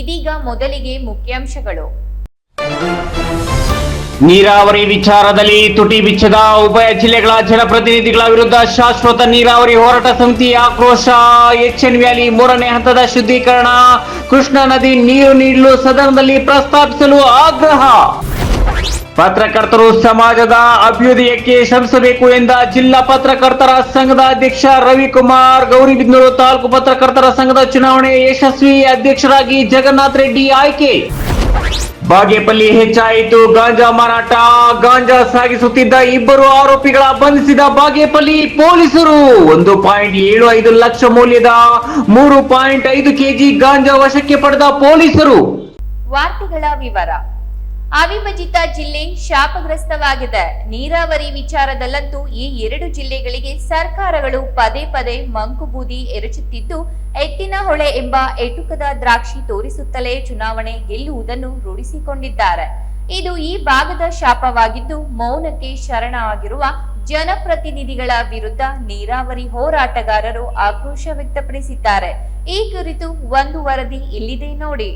ಇದೀಗ ಮೊದಲಿಗೆ ಮುಖ್ಯಾಂಶಗಳು. ನೀರಾವರಿ ವಿಚಾರದಲ್ಲಿ ತುಟಿ ಬಿಚ್ಚದ ಉಭಯ ಜಿಲ್ಲೆಗಳ ಜನಪ್ರತಿನಿಧಿಗಳ ವಿರುದ್ಧ ಶಾಶ್ವತ ನೀರಾವರಿ ಹೋರಾಟ ಸಮಿತಿ ಆಕ್ರೋಶ. ಎಚ್ಎನ್ ವ್ಯಾಲಿ ಮೂರನೇ ಹಂತದ ಶುದ್ಧೀಕರಣ. ಕೃಷ್ಣಾ ನದಿ ನೀರು ನೀಡಲು ಸದನದಲ್ಲಿ ಪ್ರಸ್ತಾಪಿಸಲು ಆಗ್ರಹ. ಪತ್ರಕರ್ತರು ಸಮಾಜದ ಅಭ್ಯುದಯಕ್ಕೆ ಶ್ರಮಿಸಬೇಕು ಎಂದ ಜಿಲ್ಲಾ ಪತ್ರಕರ್ತರ ಸಂಘದ ಅಧ್ಯಕ್ಷ ರವಿಕುಮಾರ್. ಗೌರಿಬಿದನೂರು ತಾಲೂಕು ಪತ್ರಕರ್ತರ ಸಂಘದ ಚುನಾವಣೆ ಯಶಸ್ವಿ ಅಧ್ಯಕ್ಷರಾಗಿ ಜಗನ್ನಾಥ್ ರೆಡ್ಡಿ ಆಯ್ಕೆ. ಬಾಗೇಪಲ್ಲಿ ಹೆಚ್ಚಾಯಿತು ಗಾಂಜಾ ಮಾರಾಟ. ಗಾಂಜಾ ಸಾಗಿಸುತ್ತಿದ್ದ ಇಬ್ಬರು ಆರೋಪಿಗಳ ಬಂಧಿಸಿದ ಬಾಗೇಪಲ್ಲಿ ಪೊಲೀಸರು. ಒಂದು ಪಾಯಿಂಟ್ ಏಳು ಐದು ಲಕ್ಷ ಮೌಲ್ಯದ ಮೂರು ಪಾಯಿಂಟ್ ಐದು ಕೆಜಿ ಗಾಂಜಾ ವಶಕ್ಕೆ ಪಡೆದ ಪೊಲೀಸರು. ವಾರ್ತೆಗಳ ವಿವರ. ಅವಿಭಜಿತ ಜಿಲ್ಲೆ ಶಾಪಗ್ರಸ್ತವಾಗಿದೆ. ನೀರಾವರಿ ವಿಚಾರದಲ್ಲಂತೂ ಈ ಎರಡು ಜಿಲ್ಲೆಗಳಿಗೆ ಸರ್ಕಾರಗಳು ಪದೇ ಪದೇ ಮಂಕುಬೂದಿ ಎರಚುತ್ತಿದ್ದು, ಎತ್ತಿನ ಹೊಳೆ ಎಂಬ ಎಟುಕದ ದ್ರಾಕ್ಷಿ ತೋರಿಸುತ್ತಲೇ ಚುನಾವಣೆ ಗೆಲ್ಲುವುದನ್ನು ರೂಢಿಸಿಕೊಂಡಿದ್ದಾರೆ. ಇದು ಈ ಭಾಗದ ಶಾಪವಾಗಿದ್ದು, ಮೌನಕ್ಕೆ ಶರಣಾಗಿರುವ ಜನಪ್ರತಿನಿಧಿಗಳ ವಿರುದ್ಧ ನೀರಾವರಿ ಹೋರಾಟಗಾರರು ಆಕ್ರೋಶ ವ್ಯಕ್ತಪಡಿಸಿದ್ದಾರೆ. ಈ ಕುರಿತು ಒಂದು ವರದಿ ಇಲ್ಲಿದೆ ನೋಡಿ.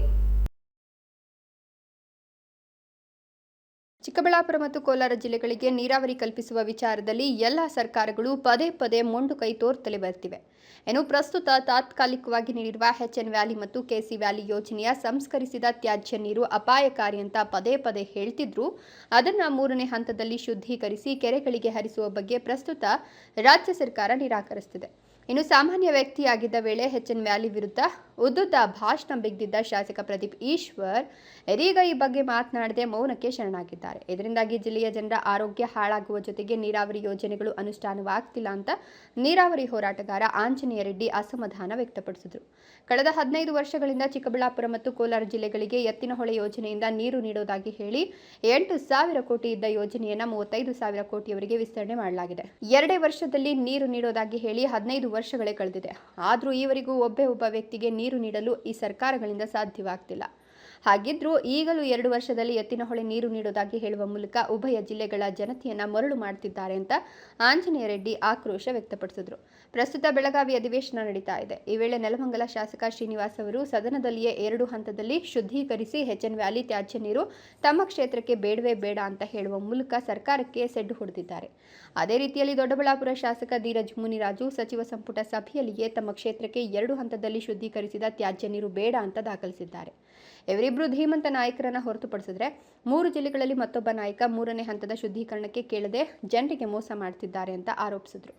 ಚಿಕ್ಕಬಳ್ಳಾಪುರ ಮತ್ತು ಕೋಲಾರ ಜಿಲ್ಲೆಗಳಿಗೆ ನೀರಾವರಿ ಕಲ್ಪಿಸುವ ವಿಚಾರದಲ್ಲಿ ಎಲ್ಲ ಸರ್ಕಾರಗಳು ಪದೇ ಪದೇ ಮೊಂಡು ಕೈ ತೋರ್ತಲೆ ಬರ್ತಿವೆ. ಇನ್ನು ಪ್ರಸ್ತುತ ತಾತ್ಕಾಲಿಕವಾಗಿ ನೀಡಿರುವ ಎನ್ ವ್ಯಾಲಿ ಮತ್ತು ಕೆಸಿ ವ್ಯಾಲಿ ಯೋಜನೆಯ ಸಂಸ್ಕರಿಸಿದ ತ್ಯಾಜ್ಯ ನೀರು ಅಪಾಯಕಾರಿ ಅಂತ ಪದೇ ಪದೇ ಹೇಳ್ತಿದ್ರು. ಅದನ್ನು ಮೂರನೇ ಹಂತದಲ್ಲಿ ಶುದ್ಧೀಕರಿಸಿ ಕೆರೆಗಳಿಗೆ ಹರಿಸುವ ಬಗ್ಗೆ ಪ್ರಸ್ತುತ ರಾಜ್ಯ ಸರ್ಕಾರ ನಿರಾಕರಿಸುತ್ತಿದೆ ಇನ್ನು ಸಾಮಾನ್ಯ ವ್ಯಕ್ತಿಯಾಗಿದ್ದ ವೇಳೆ ಎನ್ ವ್ಯಾಲಿ ವಿರುದ್ಧ ಉದ್ದುದ್ದ ಭಾಷಣ ಬಿಗ್ದಿದ್ದ ಶಾಸಕ ಪ್ರದೀಪ್ ಈಶ್ವರ್ ಇದೀಗ ಈ ಬಗ್ಗೆ ಮಾತನಾಡದೆ ಮೌನಕ್ಕೆ ಶರಣಾಗಿದ್ದಾರೆ. ಇದರಿಂದಾಗಿ ಜಿಲ್ಲೆಯ ಜನರ ಆರೋಗ್ಯ ಹಾಳಾಗುವ ಜೊತೆಗೆ ನೀರಾವರಿ ಯೋಜನೆಗಳು ಅನುಷ್ಠಾನವಾಗ್ತಿಲ್ಲ ಅಂತ ನೀರಾವರಿ ಹೋರಾಟಗಾರ ಆಂಜನೇಯ ರೆಡ್ಡಿ ಅಸಮಾಧಾನ ವ್ಯಕ್ತಪಡಿಸಿದರು. ಕಳೆದ ಹದಿನೈದು ವರ್ಷಗಳಿಂದ ಚಿಕ್ಕಬಳ್ಳಾಪುರ ಮತ್ತು ಕೋಲಾರ ಜಿಲ್ಲೆಗಳಿಗೆ ಎತ್ತಿನಹೊಳೆ ಯೋಜನೆಯಿಂದ ನೀರು ನೀಡೋದಾಗಿ ಹೇಳಿ ಎಂಟು ಸಾವಿರ ಕೋಟಿ ಇದ್ದ ಯೋಜನೆಯನ್ನ ಮೂವತ್ತೈದು ಸಾವಿರ ಕೋಟಿಯವರೆಗೆ ವಿಸ್ತರಣೆ ಮಾಡಲಾಗಿದೆ. ಎರಡೇ ವರ್ಷದಲ್ಲಿ ನೀರು ನೀಡೋದಾಗಿ ಹೇಳಿ ಹದಿನೈದು ವರ್ಷಗಳೇ ಕಳೆದಿದೆ. ಆದರೂ ಈವರೆಗೂ ಒಬ್ಬೇ ಒಬ್ಬ ವ್ಯಕ್ತಿಗೆ ನೀರು ನೀಡಲು ಈ ಸರ್ಕಾರಗಳಿಂದ ಸಾಧ್ಯವಾಗ್ತಿಲ್ಲ. ಹಾಗಿದ್ರೂ ಈಗಲೂ ಎರಡು ವರ್ಷದಲ್ಲಿ ಎತ್ತಿನಹೊಳೆ ನೀರು ನೀಡೋದಾಗಿ ಹೇಳುವ ಮೂಲಕ ಉಭಯ ಜಿಲ್ಲೆಗಳ ಜನತೆಯನ್ನ ಮರಳು ಮಾಡ್ತಿದ್ದಾರೆ ಅಂತ ಆಂಜನೇಯ ರೆಡ್ಡಿ ಆಕ್ರೋಶ ವ್ಯಕ್ತಪಡಿಸಿದ್ರು. ಪ್ರಸ್ತುತ ಬೆಳಗಾವಿ ಅಧಿವೇಶನ ನಡೀತಾ ಇದೆ. ಈ ವೇಳೆ ನೆಲಮಂಗಲ ಶಾಸಕ ಶ್ರೀನಿವಾಸ್ ಅವರು ಸದನದಲ್ಲಿಯೇ ಎರಡು ಹಂತದಲ್ಲಿ ಶುದ್ಧೀಕರಿಸಿ ಎನ್ ವ್ಯಾಲಿ ತ್ಯಾಜ್ಯ ನೀರು ತಮ್ಮ ಕ್ಷೇತ್ರಕ್ಕೆ ಬೇಡವೇ ಬೇಡ ಅಂತ ಹೇಳುವ ಮೂಲಕ ಸರ್ಕಾರಕ್ಕೆ ಸೆಡ್ಡು ಹೊಡೆದಿದ್ದಾರೆ. ಅದೇ ರೀತಿಯಲ್ಲಿ ದೊಡ್ಡಬಳ್ಳಾಪುರ ಶಾಸಕ ಧೀರಜ್ ಮುನಿರಾಜು ಸಚಿವ ಸಂಪುಟ ಸಭೆಯಲ್ಲಿಯೇ ತಮ್ಮ ಕ್ಷೇತ್ರಕ್ಕೆ ಎರಡು ಹಂತದಲ್ಲಿ ಶುದ್ಧೀಕರಿಸಿದ ತ್ಯಾಜ್ಯ ನೀರು ಬೇಡ ಅಂತ ದಾಖಲಿಸಿದ್ದಾರೆ. ಇವರಿಬ್ಬರು ಧೀಮಂತ ನಾಯಕರನ್ನ ಹೊರತುಪಡಿಸಿದ್ರೆ ಮೂರು ಜಿಲ್ಲೆಗಳಲ್ಲಿ ಮತ್ತೊಬ್ಬ ನಾಯಕ ಮೂರನೇ ಹಂತದ ಶುದ್ಧೀಕರಣಕ್ಕೆ ಕೇಳದೆ ಜನರಿಗೆ ಮೋಸ ಮಾಡ್ತಿದ್ದಾರೆ ಅಂತ ಆರೋಪಿಸಿದ್ರು.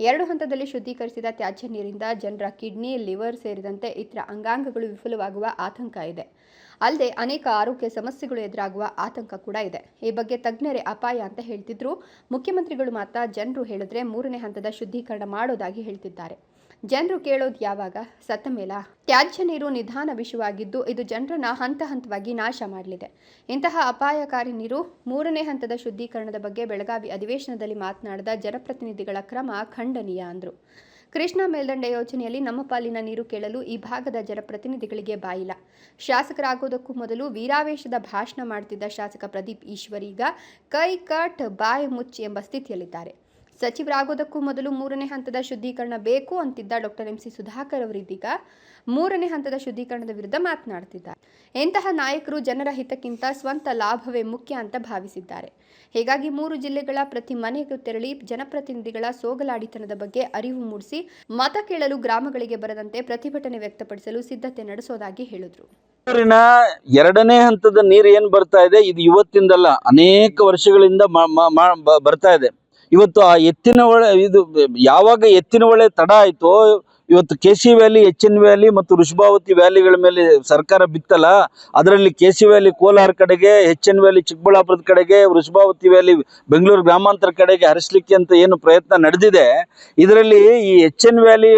ಎರಡು ಹಂತದಲ್ಲಿ ಶುದ್ಧೀಕರಿಸಿದ ತ್ಯಾಜ್ಯ ನೀರಿಂದ ಜನರ ಕಿಡ್ನಿ, ಲಿವರ್ ಸೇರಿದಂತೆ ಇತರ ಅಂಗಾಂಗಗಳು ವಿಫಲವಾಗುವ ಆತಂಕ ಇದೆ. ಅಲ್ಲದೆ ಅನೇಕ ಆರೋಗ್ಯ ಸಮಸ್ಯೆಗಳು ಎದುರಾಗುವ ಆತಂಕ ಕೂಡ ಇದೆ. ಈ ಬಗ್ಗೆ ತಜ್ಞರೇ ಅಪಾಯ ಅಂತ ಹೇಳ್ತಿದ್ರು. ಮುಖ್ಯಮಂತ್ರಿಗಳು ಮಾತ್ರ ಜನರು ಹೇಳಿದ್ರೆ ಮೂರನೇ ಹಂತದ ಶುದ್ಧೀಕರಣ ಮಾಡೋದಾಗಿ ಹೇಳ್ತಿದ್ದಾರೆ. ಜನರು ಕೇಳೋದು ಯಾವಾಗ? ಸತ್ತ ಮೇಲ. ತ್ಯಾಜ್ಯ ನೀರು ನಿಧಾನ ವಿಷವಾಗಿದ್ದು ಇದು ಜನರನ್ನ ಹಂತ ಹಂತವಾಗಿ ನಾಶ ಮಾಡಲಿದೆ. ಇಂತಹ ಅಪಾಯಕಾರಿ ನೀರು ಮೂರನೇ ಹಂತದ ಶುದ್ಧೀಕರಣದ ಬಗ್ಗೆ ಬೆಳಗಾವಿ ಅಧಿವೇಶನದಲ್ಲಿ ಮಾತನಾಡಿದ ಜನಪ್ರತಿನಿಧಿಗಳ ಕ್ರಮ ಖಂಡನೀಯ ಅಂದರು. ಕೃಷ್ಣಾ ಮೇಲ್ದಂಡೆ ಯೋಜನೆಯಲ್ಲಿ ನಮ್ಮ ಪಾಲಿನ ನೀರು ಕೇಳಲು ಈ ಭಾಗದ ಜನಪ್ರತಿನಿಧಿಗಳಿಗೆ ಬಾಯಿಲ್ಲ. ಶಾಸಕರಾಗೋದಕ್ಕೂ ಮೊದಲು ವೀರಾವೇಶದ ಭಾಷಣ ಮಾಡ್ತಿದ್ದ ಶಾಸಕ ಪ್ರದೀಪ್ ಈಶ್ವರೀಗ ಕೈ ಕಟ್ ಬಾಯಿ ಮುಚ್ಚಿ ಎಂಬ ಸ್ಥಿತಿಯಲ್ಲಿದ್ದಾರೆ. ಸಚಿವರಾಗೋದಕ್ಕೂ ಮೊದಲು ಮೂರನೇ ಹಂತದ ಶುದ್ಧೀಕರಣ ಬೇಕು ಅಂತಿದ್ದ ಡಾಕ್ಟರ್ ಎಂ ಸಿ ಸುಧಾಕರ್ ಅವರಿದ್ದೀಗ ಮೂರನೇ ಹಂತದ ಶುದ್ಧೀಕರಣದ ವಿರುದ್ಧ ಮಾತನಾಡ್ತಿದ್ದಾರೆ ಇಂತಹ ನಾಯಕರು ಜನರ ಹಿತಕ್ಕಿಂತ ಸ್ವಂತ ಲಾಭವೇ ಮುಖ್ಯ ಅಂತ ಭಾವಿಸಿದ್ದಾರೆ. ಹೀಗಾಗಿ ಮೂರು ಜಿಲ್ಲೆಗಳ ಪ್ರತಿ ಮನೆಗೂ ತೆರಳಿ ಜನಪ್ರತಿನಿಧಿಗಳ ಸೋಗಲಾಡಿತನದ ಬಗ್ಗೆ ಅರಿವು ಮೂಡಿಸಿ ಮತ ಕೇಳಲು ಗ್ರಾಮಗಳಿಗೆ ಬರದಂತೆ ಪ್ರತಿಭಟನೆ ವ್ಯಕ್ತಪಡಿಸಲು ಸಿದ್ಧತೆ ನಡೆಸೋದಾಗಿ ಹೇಳಿದರು. ಎರಡನೇ ಹಂತದ ನೀರು ಏನು ಬರ್ತಾ ಇದೆ? ಇದು ಇವತ್ತಿಂದಲ್ಲ ಅನೇಕ ವರ್ಷಗಳಿಂದ ಬರ್ತಾ ಇದೆ. ಇವತ್ತು ಆ ಎತ್ತಿನ ಹೊಳೆ ಇದು ಯಾವಾಗ ಎತ್ತಿನ ಹೊಳೆ ತಡ ಆಯ್ತೋ, ಇವತ್ತು K C valley H N valley ಮತ್ತು ವೃಷಭಾವತಿ ವ್ಯಾಲಿಗಳ ಮೇಲೆ ಸರ್ಕಾರ ಬಿತ್ತಲ್ಲ, ಅದರಲ್ಲಿ ಕೆ ಸಿ ವ್ಯಾಲಿ ಕೋಲಾರ ಕಡೆಗೆ ಎಚ್ ಎನ್ ವ್ಯಾಲಿ ಚಿಕ್ಕಬಳ್ಳಾಪುರದ ಕಡೆಗೆ ವೃಷಭಾವತಿ ವ್ಯಾಲಿ ಬೆಂಗಳೂರು ಗ್ರಾಮಾಂತರ ಕಡೆಗೆ ಹರಿಸ್ಲಿಕ್ಕೆ ಅಂತ ಏನು ಪ್ರಯತ್ನ ನಡೆದಿದೆ. ಇದರಲ್ಲಿ ಈ ಎಚ್ ಎನ್ ವ್ಯಾಲಿ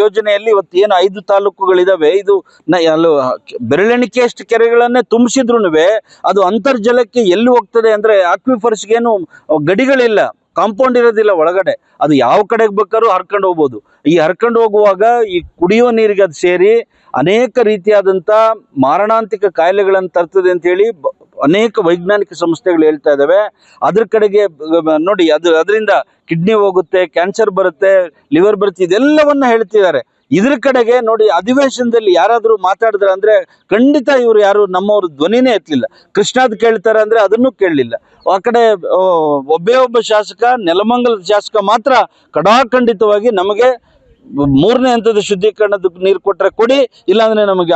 ಯೋಜನೆಯಲ್ಲಿ ಇವತ್ತು ಏನು ಐದು ತಾಲೂಕುಗಳಿದಾವೆ, ಇದು ಬೆರಳೆಣಿಕೆಯಷ್ಟು ಕೆರೆಗಳನ್ನೇ ತುಂಬಿಸಿದ್ರು ಅದು ಅಂತರ್ಜಲಕ್ಕೆ ಎಲ್ಲಿ ಹೋಗ್ತದೆ ಅಂದ್ರೆ ಆಕ್ವಿಫರ್ಸ್ಗೇನು ಗಡಿಗಳಿಲ್ಲ. ಕಾಂಪೌಂಡ್ ಇರೋದಿಲ್ಲ ಒಳಗಡೆ. ಅದು ಯಾವ ಕಡೆಗೆ ಬೇಕಾದ್ರೂ ಹರ್ಕೊಂಡು ಹೋಗ್ಬೋದು. ಈ ಹರ್ಕೊಂಡು ಹೋಗುವಾಗ ಈ ಕುಡಿಯುವ ನೀರಿಗೆ ಅದು ಸೇರಿ ಅನೇಕ ರೀತಿಯಾದಂಥ ಮಾರಣಾಂತಿಕ ಕಾಯಿಲೆಗಳನ್ನು ತರ್ತದೆ ಅಂತೇಳಿ ಅನೇಕ ವೈಜ್ಞಾನಿಕ ಸಂಸ್ಥೆಗಳು ಹೇಳ್ತಾ ಇದ್ದಾವೆ ಅದ್ರ ಕಡೆಗೆ ನೋಡಿ ಅದು, ಅದರಿಂದ ಕಿಡ್ನಿ ಹೋಗುತ್ತೆ, ಕ್ಯಾನ್ಸರ್ ಬರುತ್ತೆ, ಲಿವರ್ ಬರುತ್ತೆ, ಇದೆಲ್ಲವನ್ನ ಹೇಳ್ತಿದ್ದಾರೆ. ಇದ್ರ ಕಡೆಗೆ ನೋಡಿ ಅಧಿವೇಶನದಲ್ಲಿ ಯಾರಾದರೂ ಮಾತಾಡಿದ್ರೆ ಅಂದ್ರೆ ಖಂಡಿತ ಇವರು ಯಾರು ನಮ್ಮವ್ರ ಧ್ವನಿನೇ ಎತ್ತಲಿಲ್ಲ. ಕೃಷ್ಣಾದ್ ಕೇಳ್ತಾರೆ ಅಂದ್ರೆ ಅದನ್ನು ಕೇಳಲಿಲ್ಲ. ಆ ಕಡೆ ಒಬ್ಬೇ ಒಬ್ಬ ಶಾಸಕ, ನೆಲಮಂಗಲದ ಶಾಸಕ ಮಾತ್ರ ಕಡಾಖಂಡಿತವಾಗಿ ನಮಗೆ ಮೂರನೇ ಹಂತದ ಶುದ್ಧೀಕರಣದ ನೀರು ಕೊಟ್ಟರೆ ಕೊಡಿ, ಇಲ್ಲಾಂದ್ರೆ ನಮಗೆ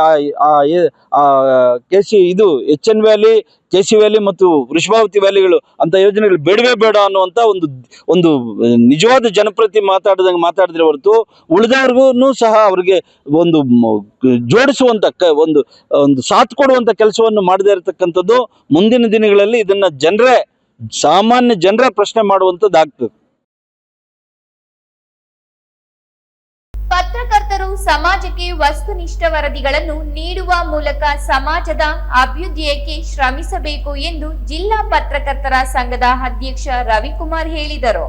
ಕೆ ಸಿ ಇದು H N valley K C valley ಮತ್ತು ವೃಷಭಾವತಿ ವ್ಯಾಲಿಗಳು ಅಂತ ಯೋಜನೆಗಳು ಬೇಡವೇ ಬೇಡ ಅನ್ನುವಂಥ ಒಂದು ಒಂದು ನಿಜವಾದ ಜನಪ್ರತಿ ಮಾತಾಡಿದಂಗೆ ಮಾತಾಡಿದ್ರೆ ಹೊರತು ಉಳಿದವ್ರಿಗೂ ಸಹ ಅವ್ರಿಗೆ ಒಂದು ಜೋಡಿಸುವಂಥ ಕ, ಒಂದು ಒಂದು ಸಾಥ್ ಕೊಡುವಂಥ ಕೆಲಸವನ್ನು ಮಾಡದೇ ಇರತಕ್ಕಂಥದ್ದು ಮುಂದಿನ ದಿನಗಳಲ್ಲಿ ಇದನ್ನ ಜನರೇ, ಸಾಮಾನ್ಯ ಜನರೇ ಪ್ರಶ್ನೆ ಮಾಡುವಂಥದ್ದಾಗ್ತದೆ ಪತ್ರಕರ್ತರು ಸಮಾಜಕ್ಕೆ ವಸ್ತುನಿಷ್ಠ ವರದಿಗಳನ್ನು ನೀಡುವ ಮೂಲಕ ಸಮಾಜದ ಅಭ್ಯುದಯಕ್ಕೆ ಶ್ರಮಿಸಬೇಕು ಎಂದು ಜಿಲ್ಲಾ ಪತ್ರಕರ್ತರ ಸಂಘದ ಅಧ್ಯಕ್ಷ ರವಿಕುಮಾರ್ ಹೇಳಿದರು.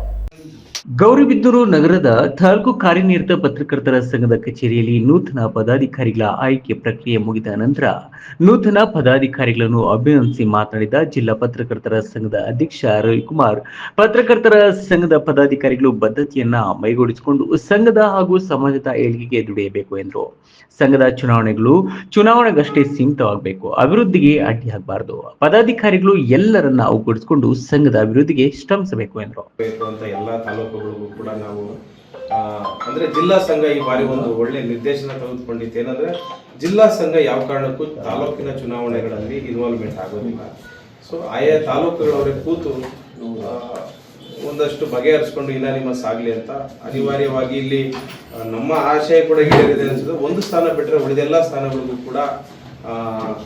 ಗೌರಿಬಿದೂರು ನಗರದ ತಾಲೂಕು ಕಾರ್ಯನಿರತ ಪತ್ರಕರ್ತರ ಸಂಘದ ಕಚೇರಿಯಲ್ಲಿ ನೂತನ ಪದಾಧಿಕಾರಿಗಳ ಆಯ್ಕೆ ಪ್ರಕ್ರಿಯೆ ಮುಗಿದ ನಂತರ ನೂತನ ಪದಾಧಿಕಾರಿಗಳನ್ನು ಅಭಿನಂದಿಸಿ ಮಾತನಾಡಿದ ಜಿಲ್ಲಾ ಪತ್ರಕರ್ತರ ಸಂಘದ ಅಧ್ಯಕ್ಷ ರವಿಕುಮಾರ್. ಪತ್ರಕರ್ತರ ಸಂಘದ ಪದಾಧಿಕಾರಿಗಳು ಬದ್ಧತೆಯನ್ನ ಮೈಗೂಡಿಸಿಕೊಂಡು ಸಂಘದ ಹಾಗೂ ಸಮಾಜದ ಏಳಿಗೆಗೆ ದುಡಿಯಬೇಕು ಎಂದರು. ಸಂಘದ ಚುನಾವಣೆಗಳು ಚುನಾವಣೆಗಷ್ಟೇ ಸೀಮಿತವಾಗಬೇಕು, ಅಭಿವೃದ್ಧಿಗೆ ಅಡ್ಡಿಯಾಗಬಾರದು. ಪದಾಧಿಕಾರಿಗಳು ಎಲ್ಲರನ್ನ ಒಗ್ಗೂಡಿಸಿಕೊಂಡು ಸಂಘದ ಅಭಿವೃದ್ಧಿಗೆ ಶ್ರಮಿಸಬೇಕು ಎಂದರು. ತಾಲೂಕುಗಳಿಗೂ ಕೂಡ ನಾವು ಅಂದ್ರೆ ಜಿಲ್ಲಾ ಸಂಘ ಈ ಬಾರಿ ಒಂದು ಒಳ್ಳೆ ನಿರ್ದೇಶನ ತೆಗೆದುಕೊಂಡಿತ್ತು. ಏನಂದ್ರೆ ಜಿಲ್ಲಾ ಸಂಘ ಯಾವ ಕಾರಣಕ್ಕೂ ತಾಲೂಕಿನ ಚುನಾವಣೆಗಳಲ್ಲಿ ಇನ್ವಾಲ್ವ್ಮೆಂಟ್ ಆಗೋದಿಲ್ಲ. ಸೊ ಆಯಾ ತಾಲೂಕುಗಳವರೇ ಕೂತು ಒಂದಷ್ಟು ಬಗೆಹರಿಸ್ಕೊಂಡು ಇನಾನಿಮಸ್ ಆಗಲಿ ಅಂತ ಅನಿವಾರ್ಯವಾಗಿ ಇಲ್ಲಿ ನಮ್ಮ ಆಶಯ ಕೂಡ ಈಡೇರಿದೆ ಅನ್ಸುತ್ತೆ. ಒಂದು ಸ್ಥಾನ ಬಿಟ್ಟರೆ ಉಳಿದೆಲ್ಲ ಸ್ಥಾನಗಳಿಗೂ ಕೂಡ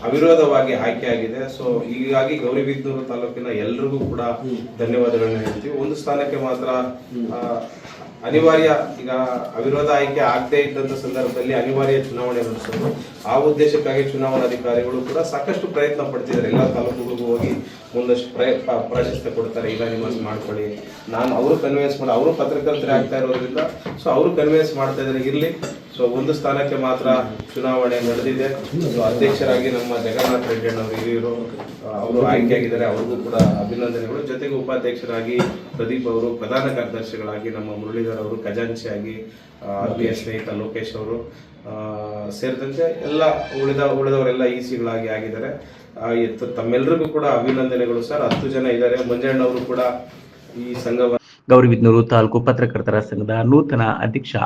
ಅವಿರೋಧವಾಗಿ ಆಯ್ಕೆಯಾಗಿದೆ. ಸೊ ಹೀಗಾಗಿ ಗೌರಿಬಿದ್ದೂರು ತಾಲೂಕಿನ ಎಲ್ರಿಗೂ ಕೂಡ ಧನ್ಯವಾದಗಳನ್ನ ಹೇಳ್ತೀವಿ. ಒಂದು ಸ್ಥಾನಕ್ಕೆ ಮಾತ್ರ ಅನಿವಾರ್ಯ ಈಗ ಅವಿರೋಧ ಆಯ್ಕೆ ಆಗದೇ ಇದ್ದಂತ ಸಂದರ್ಭದಲ್ಲಿ ಅನಿವಾರ್ಯ ಚುನಾವಣೆ ನಡೆಸೋದು. ಆ ಉದ್ದೇಶಕ್ಕಾಗಿ ಚುನಾವಣಾಧಿಕಾರಿಗಳು ಕೂಡ ಸಾಕಷ್ಟು ಪ್ರಯತ್ನ ಪಡ್ತಿದ್ದಾರೆ. ಎಲ್ಲ ತಾಲೂಕುಗಳಿಗೂ ಹೋಗಿ ಒಂದಷ್ಟು ಪ್ರಯ ಪ್ರಾಶಸ್ತ್ಯ ಕೊಡ್ತಾರೆ. ಇನಾನಿಮಸ್ ಮಾಡ್ಕೊಳ್ಳಿ. ನಾನು ಅವರು ಕನ್ವಿನ್ಸ್ ಮಾಡಿ ಅವರು ಪತ್ರಕರ್ತರೇ ಆಗ್ತಾ ಇರೋದ್ರಿಂದ ಸೊ ಅವರು ಕನ್ವಿನ್ಸ್ ಮಾಡ್ತಾ ಇದ್ದಾರೆ. ಇರಲಿ. ಸೊ ಒಂದು ಸ್ಥಾನಕ್ಕೆ ಮಾತ್ರ ಚುನಾವಣೆ ನಡೆದಿದೆ. ಸೊ ಅಧ್ಯಕ್ಷರಾಗಿ ನಮ್ಮ ಜಗನ್ನಾಥ್ ರೆಡ್ಡಿ ಅವರು ಹಿರಿಯರು ಅವರು ಆಯ್ಕೆಯಾಗಿದ್ದಾರೆ. ಅವ್ರಿಗೂ ಕೂಡ ಅಭಿನಂದನೆಗಳು. ಜೊತೆಗೆ ಉಪಾಧ್ಯಕ್ಷರಾಗಿ ಪ್ರದೀಪ್ ಅವರು ಪ್ರಧಾನ ಕಾರ್ಯದರ್ಶಿಗಳಾಗಿ ನಮ್ಮ ಮುರಳೀಧರ್ ಅವರು ಖಜಾಂಚಿಯಾಗಿ ಆತ್ಮೀಯ ಸ್ನೇಹಿತ ಲೋಕೇಶ್ ಅವರು ಸೇರಿದಂತೆ ಎಲ್ಲ ಉಳಿದ ಉಳಿದವರೆಲ್ಲ ಇ ಸಿಗಳಾಗಿ ಆಗಿದ್ದಾರೆ. ತಮ್ಮೆಲ್ಲರಿಗೂ ಕೂಡ ಅಭಿನಂದನೆಗಳು ಸರ್. ಹತ್ತು ಜನ ಇದ್ದಾರೆ. ಮಂಜಣ್ಣವರು ಕೂಡ ಈ ಸಂಘವ ಗೌರಿಬಿದನೂರು ತಾಲೂಕು ಪತ್ರಕರ್ತರ ಸಂಘದ ನೂತನ ಅಧ್ಯಕ್ಷ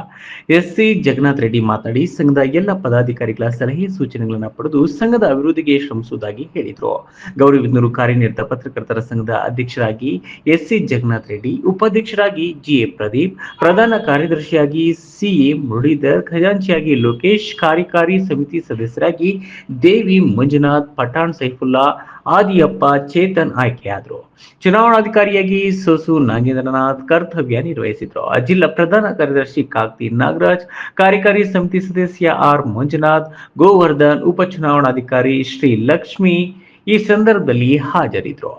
ಎಸ್ ಸಿ ಜಗನ್ನಾಥ್ ರೆಡ್ಡಿ ಮಾತನಾಡಿ ಸಂಘದ ಎಲ್ಲ ಪದಾಧಿಕಾರಿಗಳ ಸಲಹೆ ಸೂಚನೆಗಳನ್ನು ಪಡೆದು ಸಂಘದ ಅಭಿವೃದ್ಧಿಗೆ ಶ್ರಮಿಸುವುದಾಗಿ ಹೇಳಿದರು. ಗೌರಿಬಿದ್ನೂರು ಕಾರ್ಯನಿರತ ಪತ್ರಕರ್ತರ ಸಂಘದ ಅಧ್ಯಕ್ಷರಾಗಿ ಎಸ್ ಸಿ ಜಗನ್ನಾಥ್ ರೆಡ್ಡಿ, ಉಪಾಧ್ಯಕ್ಷರಾಗಿ ಜಿ ಎ ಪ್ರದೀಪ್, ಪ್ರಧಾನ ಕಾರ್ಯದರ್ಶಿಯಾಗಿ ಸಿ ಎ ಮುರಳೀಧರ್, ಖಜಾಂಚಿಯಾಗಿ ಲೋಕೇಶ್, ಕಾರ್ಯಕಾರಿ ಸಮಿತಿ ಸದಸ್ಯರಾಗಿ ದೇವಿ ಮಂಜುನಾಥ್, ಪಠಾಣ್ ಸೈಫುಲ್ಲಾ ಆದಿಯಪ್ಪ ಚೇತನ್ ಆಯ್ಕೆಯಾದರು ಚುನಾವಣಾಧಿಕಾರಿಯಾಗಿ ಸೊಸು ನಾಗೇಂದ್ರನಾಥ್ ಕರ್ತವ್ಯ ನಿರ್ವಹಿಸಿದ್ರು. ಜಿಲ್ಲಾ ಪ್ರಧಾನ ಕಾರ್ಯದರ್ಶಿ ಕಾಕ್ತಿ ನಾಗರಾಜ್, ಕಾರ್ಯಕಾರಿ ಸಮಿತಿ ಸದಸ್ಯ ಆರ್ ಮಂಜುನಾಥ್, ಗೋವರ್ಧನ್ ಉಪಚುನಾವಣಾಧಿಕಾರಿ ಶ್ರೀ ಲಕ್ಷ್ಮಿ ಈ ಸಂದರ್ಭದಲ್ಲಿ ಹಾಜರಿದ್ರು.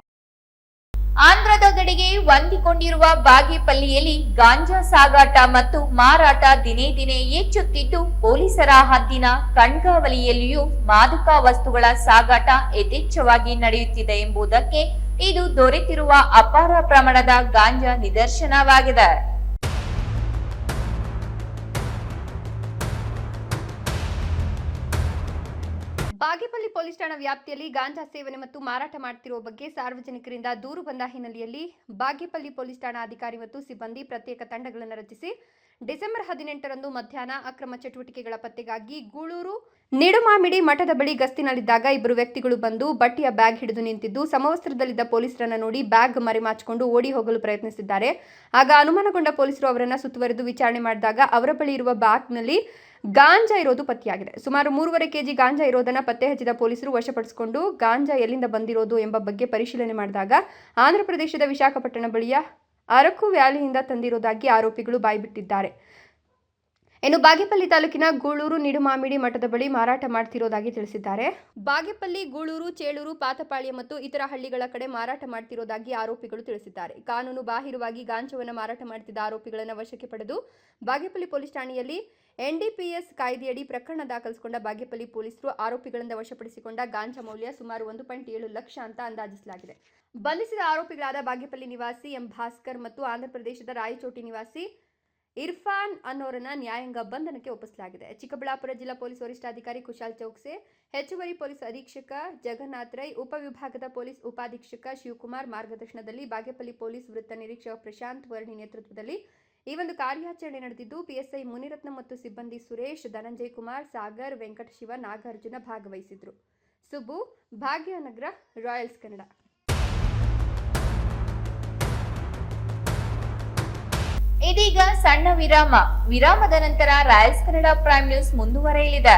ಆಂಧ್ರ ಹೊಂದಿಕೊಂಡಿರುವ ಬಾಗೇಪಲ್ಲಿಯಲ್ಲಿ ಗಾಂಜಾ ಸಾಗಾಟ ಮತ್ತು ಮಾರಾಟ ದಿನೇ ದಿನೇ ಹೆಚ್ಚುತ್ತಿದ್ದು ಪೊಲೀಸರ ಹದ್ದಿನ ಕಣ್ಗಾವಲಿಯಲ್ಲಿಯೂ ಮಾದಕ ವಸ್ತುಗಳ ಸಾಗಾಟ ಯಥೇಚ್ಛವಾಗಿ ನಡೆಯುತ್ತಿದೆ ಎಂಬುದಕ್ಕೆ ಇದು ದೊರೆತಿರುವ ಅಪಾರ ಪ್ರಮಾಣದ ಗಾಂಜಾ ನಿದರ್ಶನವಾಗಿದೆ. ಪೊಲೀಸ್ ಠಾಣಾ ವ್ಯಾಪ್ತಿಯಲ್ಲಿ ಗಾಂಜಾ ಸೇವನೆ ಮತ್ತು ಮಾರಾಟ ಮಾಡುತ್ತಿರುವ ಬಗ್ಗೆ ಸಾರ್ವಜನಿಕರಿಂದ ದೂರು ಬಂದ ಹಿನ್ನೆಲೆಯಲ್ಲಿ ಬಾಗೇಪಲ್ಲಿ ಪೊಲೀಸ್ ಠಾಣಾ ಅಧಿಕಾರಿ ಮತ್ತು ಸಿಬ್ಬಂದಿ ಪ್ರತ್ಯೇಕ ತಂಡಗಳನ್ನು ರಚಿಸಿ ಡಿಸೆಂಬರ್ ಹದಿನೆಂಟರಂದು ಮಧ್ಯಾಹ್ನ ಅಕ್ರಮ ಚಟುವಟಿಕೆಗಳ ಪತ್ತೆಗಾಗಿ ಗೂಳೂರು ನಿಡುಮಾಮಿಡಿ ಮಠದ ಬಳಿ ಗಸ್ತಿನಲ್ಲಿದ್ದಾಗ ಇಬ್ಬರು ವ್ಯಕ್ತಿಗಳು ಬಂದು ಬಟ್ಟೆಯ ಬ್ಯಾಗ್ ಹಿಡಿದು ನಿಂತಿದ್ದು, ಸಮವಸ್ತ್ರದಲ್ಲಿದ್ದ ಪೊಲೀಸರನ್ನು ನೋಡಿ ಬ್ಯಾಗ್ ಮರೆಮಾಚಿಕೊಂಡು ಓಡಿ ಹೋಗಲು ಪ್ರಯತ್ನಿಸಿದ್ದಾರೆ. ಆಗ ಅನುಮಾನಗೊಂಡ ಪೊಲೀಸರು ಅವರನ್ನು ಸುತ್ತುವರೆದು ವಿಚಾರಣೆ ಮಾಡಿದಾಗ ಅವರ ಬಳಿ ಇರುವ ಬ್ಯಾಗ್ನಲ್ಲಿ ಗಾಂಜಾ ಇರೋದು ಪತ್ತೆಯಾಗಿದೆ. ಸುಮಾರು ಮೂರುವರೆ ಕೆಜಿ ಗಾಂಜಾ ಇರೋದನ್ನ ಪತ್ತೆ ಹಚ್ಚಿದ ಪೊಲೀಸರು ವಶಪಡಿಸಿಕೊಂಡು ಗಾಂಜಾ ಎಲ್ಲಿಂದ ಬಂದಿರೋದು ಎಂಬ ಬಗ್ಗೆ ಪರಿಶೀಲನೆ ಮಾಡಿದಾಗ ಆಂಧ್ರ ಪ್ರದೇಶದ ವಿಶಾಖಪಟ್ಟಣ ಬಳಿಯ ಅರಕು ವ್ಯಾಲಿಯಿಂದ ತಂದಿರೋದಾಗಿ ಆರೋಪಿಗಳು ಬಾಯ್ಬಿಟ್ಟಿದ್ದಾರೆ. ಇನ್ನು ಬಾಗೇಪಲ್ಲಿ ತಾಲೂಕಿನ ಗೂಳೂರು ನಿಡುಮಾಮಿಡಿ ಮಠದ ಬಳಿ ಮಾರಾಟ ಮಾಡ್ತಿರೋದಾಗಿ ತಿಳಿಸಿದ್ದಾರೆ. ಬಾಗೇಪಲ್ಲಿ, ಗೂಳೂರು, ಚೇಳೂರು, ಪಾತಪಾಳ್ಯ ಮತ್ತು ಇತರ ಹಳ್ಳಿಗಳ ಕಡೆ ಮಾರಾಟ ಮಾಡ್ತಿರೋದಾಗಿ ಆರೋಪಿಗಳು ತಿಳಿಸಿದ್ದಾರೆ. ಕಾನೂನು ಬಾಹಿರವಾಗಿ ಗಾಂಜಾವನ್ನು ಮಾರಾಟ ಮಾಡ್ತಿದ್ದ ಆರೋಪಿಗಳನ್ನು ವಶಕ್ಕೆ ಪಡೆದು ಬಾಗೇಪಲ್ಲಿ ಪೊಲೀಸ್ ಠಾಣೆಯಲ್ಲಿ ಎನ್ಡಿಪಿಎಸ್ ಕಾಯ್ದೆಯಡಿ ಪ್ರಕರಣ ದಾಖಲಿಸಿಕೊಂಡ ಬಾಗೇಪಲ್ಲಿ ಪೊಲೀಸರು ಆರೋಪಿಗಳಿಂದ ವಶಪಡಿಸಿಕೊಂಡ ಗಾಂಜಾ ಮೌಲ್ಯ ಸುಮಾರು ಒಂದು ಪಾಯಿಂಟ್ ಏಳು ಲಕ್ಷ ಅಂತ ಅಂದಾಜಿಸಲಾಗಿದೆ. ಬಂಧಿಸಿದ ಆರೋಪಿಗಳಾದ ಬಾಗೇಪಲ್ಲಿ ನಿವಾಸಿ ಎಂ ಭಾಸ್ಕರ್ ಮತ್ತು ಆಂಧ್ರಪ್ರದೇಶದ ರಾಯಚೋಟಿ ನಿವಾಸಿ ಇರ್ಫಾನ್ ಅನ್ನೋರನ್ನ ನ್ಯಾಯಾಂಗ ಬಂಧನಕ್ಕೆ ಒಪ್ಪಿಸಲಾಗಿದೆ. ಚಿಕ್ಕಬಳ್ಳಾಪುರ ಜಿಲ್ಲಾ ಪೊಲೀಸ್ ವರಿಷ್ಠಾಧಿಕಾರಿ ಕುಶಾಲ್ ಚೌಕ್ಸೆ, ಹೆಚ್ಚುವರಿ ಪೊಲೀಸ್ ಅಧೀಕ್ಷಕ ಜಗನ್ನಾಥ್ ರೈ, ಉಪವಿಭಾಗದ ಪೊಲೀಸ್ ಉಪಾಧೀಕ್ಷಕ ಶಿವಕುಮಾರ್ ಮಾರ್ಗದರ್ಶನದಲ್ಲಿ ಬಾಗೇಪಲ್ಲಿ ಪೊಲೀಸ್ ವೃತ್ತ ನಿರೀಕ್ಷಕ ಪ್ರಶಾಂತ್ ವರ್ಣಿ ನೇತೃತ್ವದಲ್ಲಿ ಈ ಒಂದು ಕಾರ್ಯಾಚರಣೆ ನಡೆದಿದ್ದು, ಪಿಎಸ್ಐ ಮುನಿರತ್ನ ಮತ್ತು ಸಿಬ್ಬಂದಿ ಸುರೇಶ್, ಧನಂಜಯ್ ಕುಮಾರ್, ಸಾಗರ್, ವೆಂಕಟ ಶಿವ, ನಾಗಾರ್ಜುನ ಭಾಗವಹಿಸಿದ್ರು. ಸುಬ್ಬು, ಭಾಗ್ಯನಗರ, ರಾಯಲ್ಸ್ ಕನ್ನಡ. ಇದೀಗ ಸಣ್ಣ ವಿರಾಮ. ವಿರಾಮದ ನಂತರ ರಾಯಲ್ಸ್ ಕನ್ನಡ ಪ್ರೈಮ್ ನ್ಯೂಸ್ ಮುಂದುವರೆಯಲಿದೆ.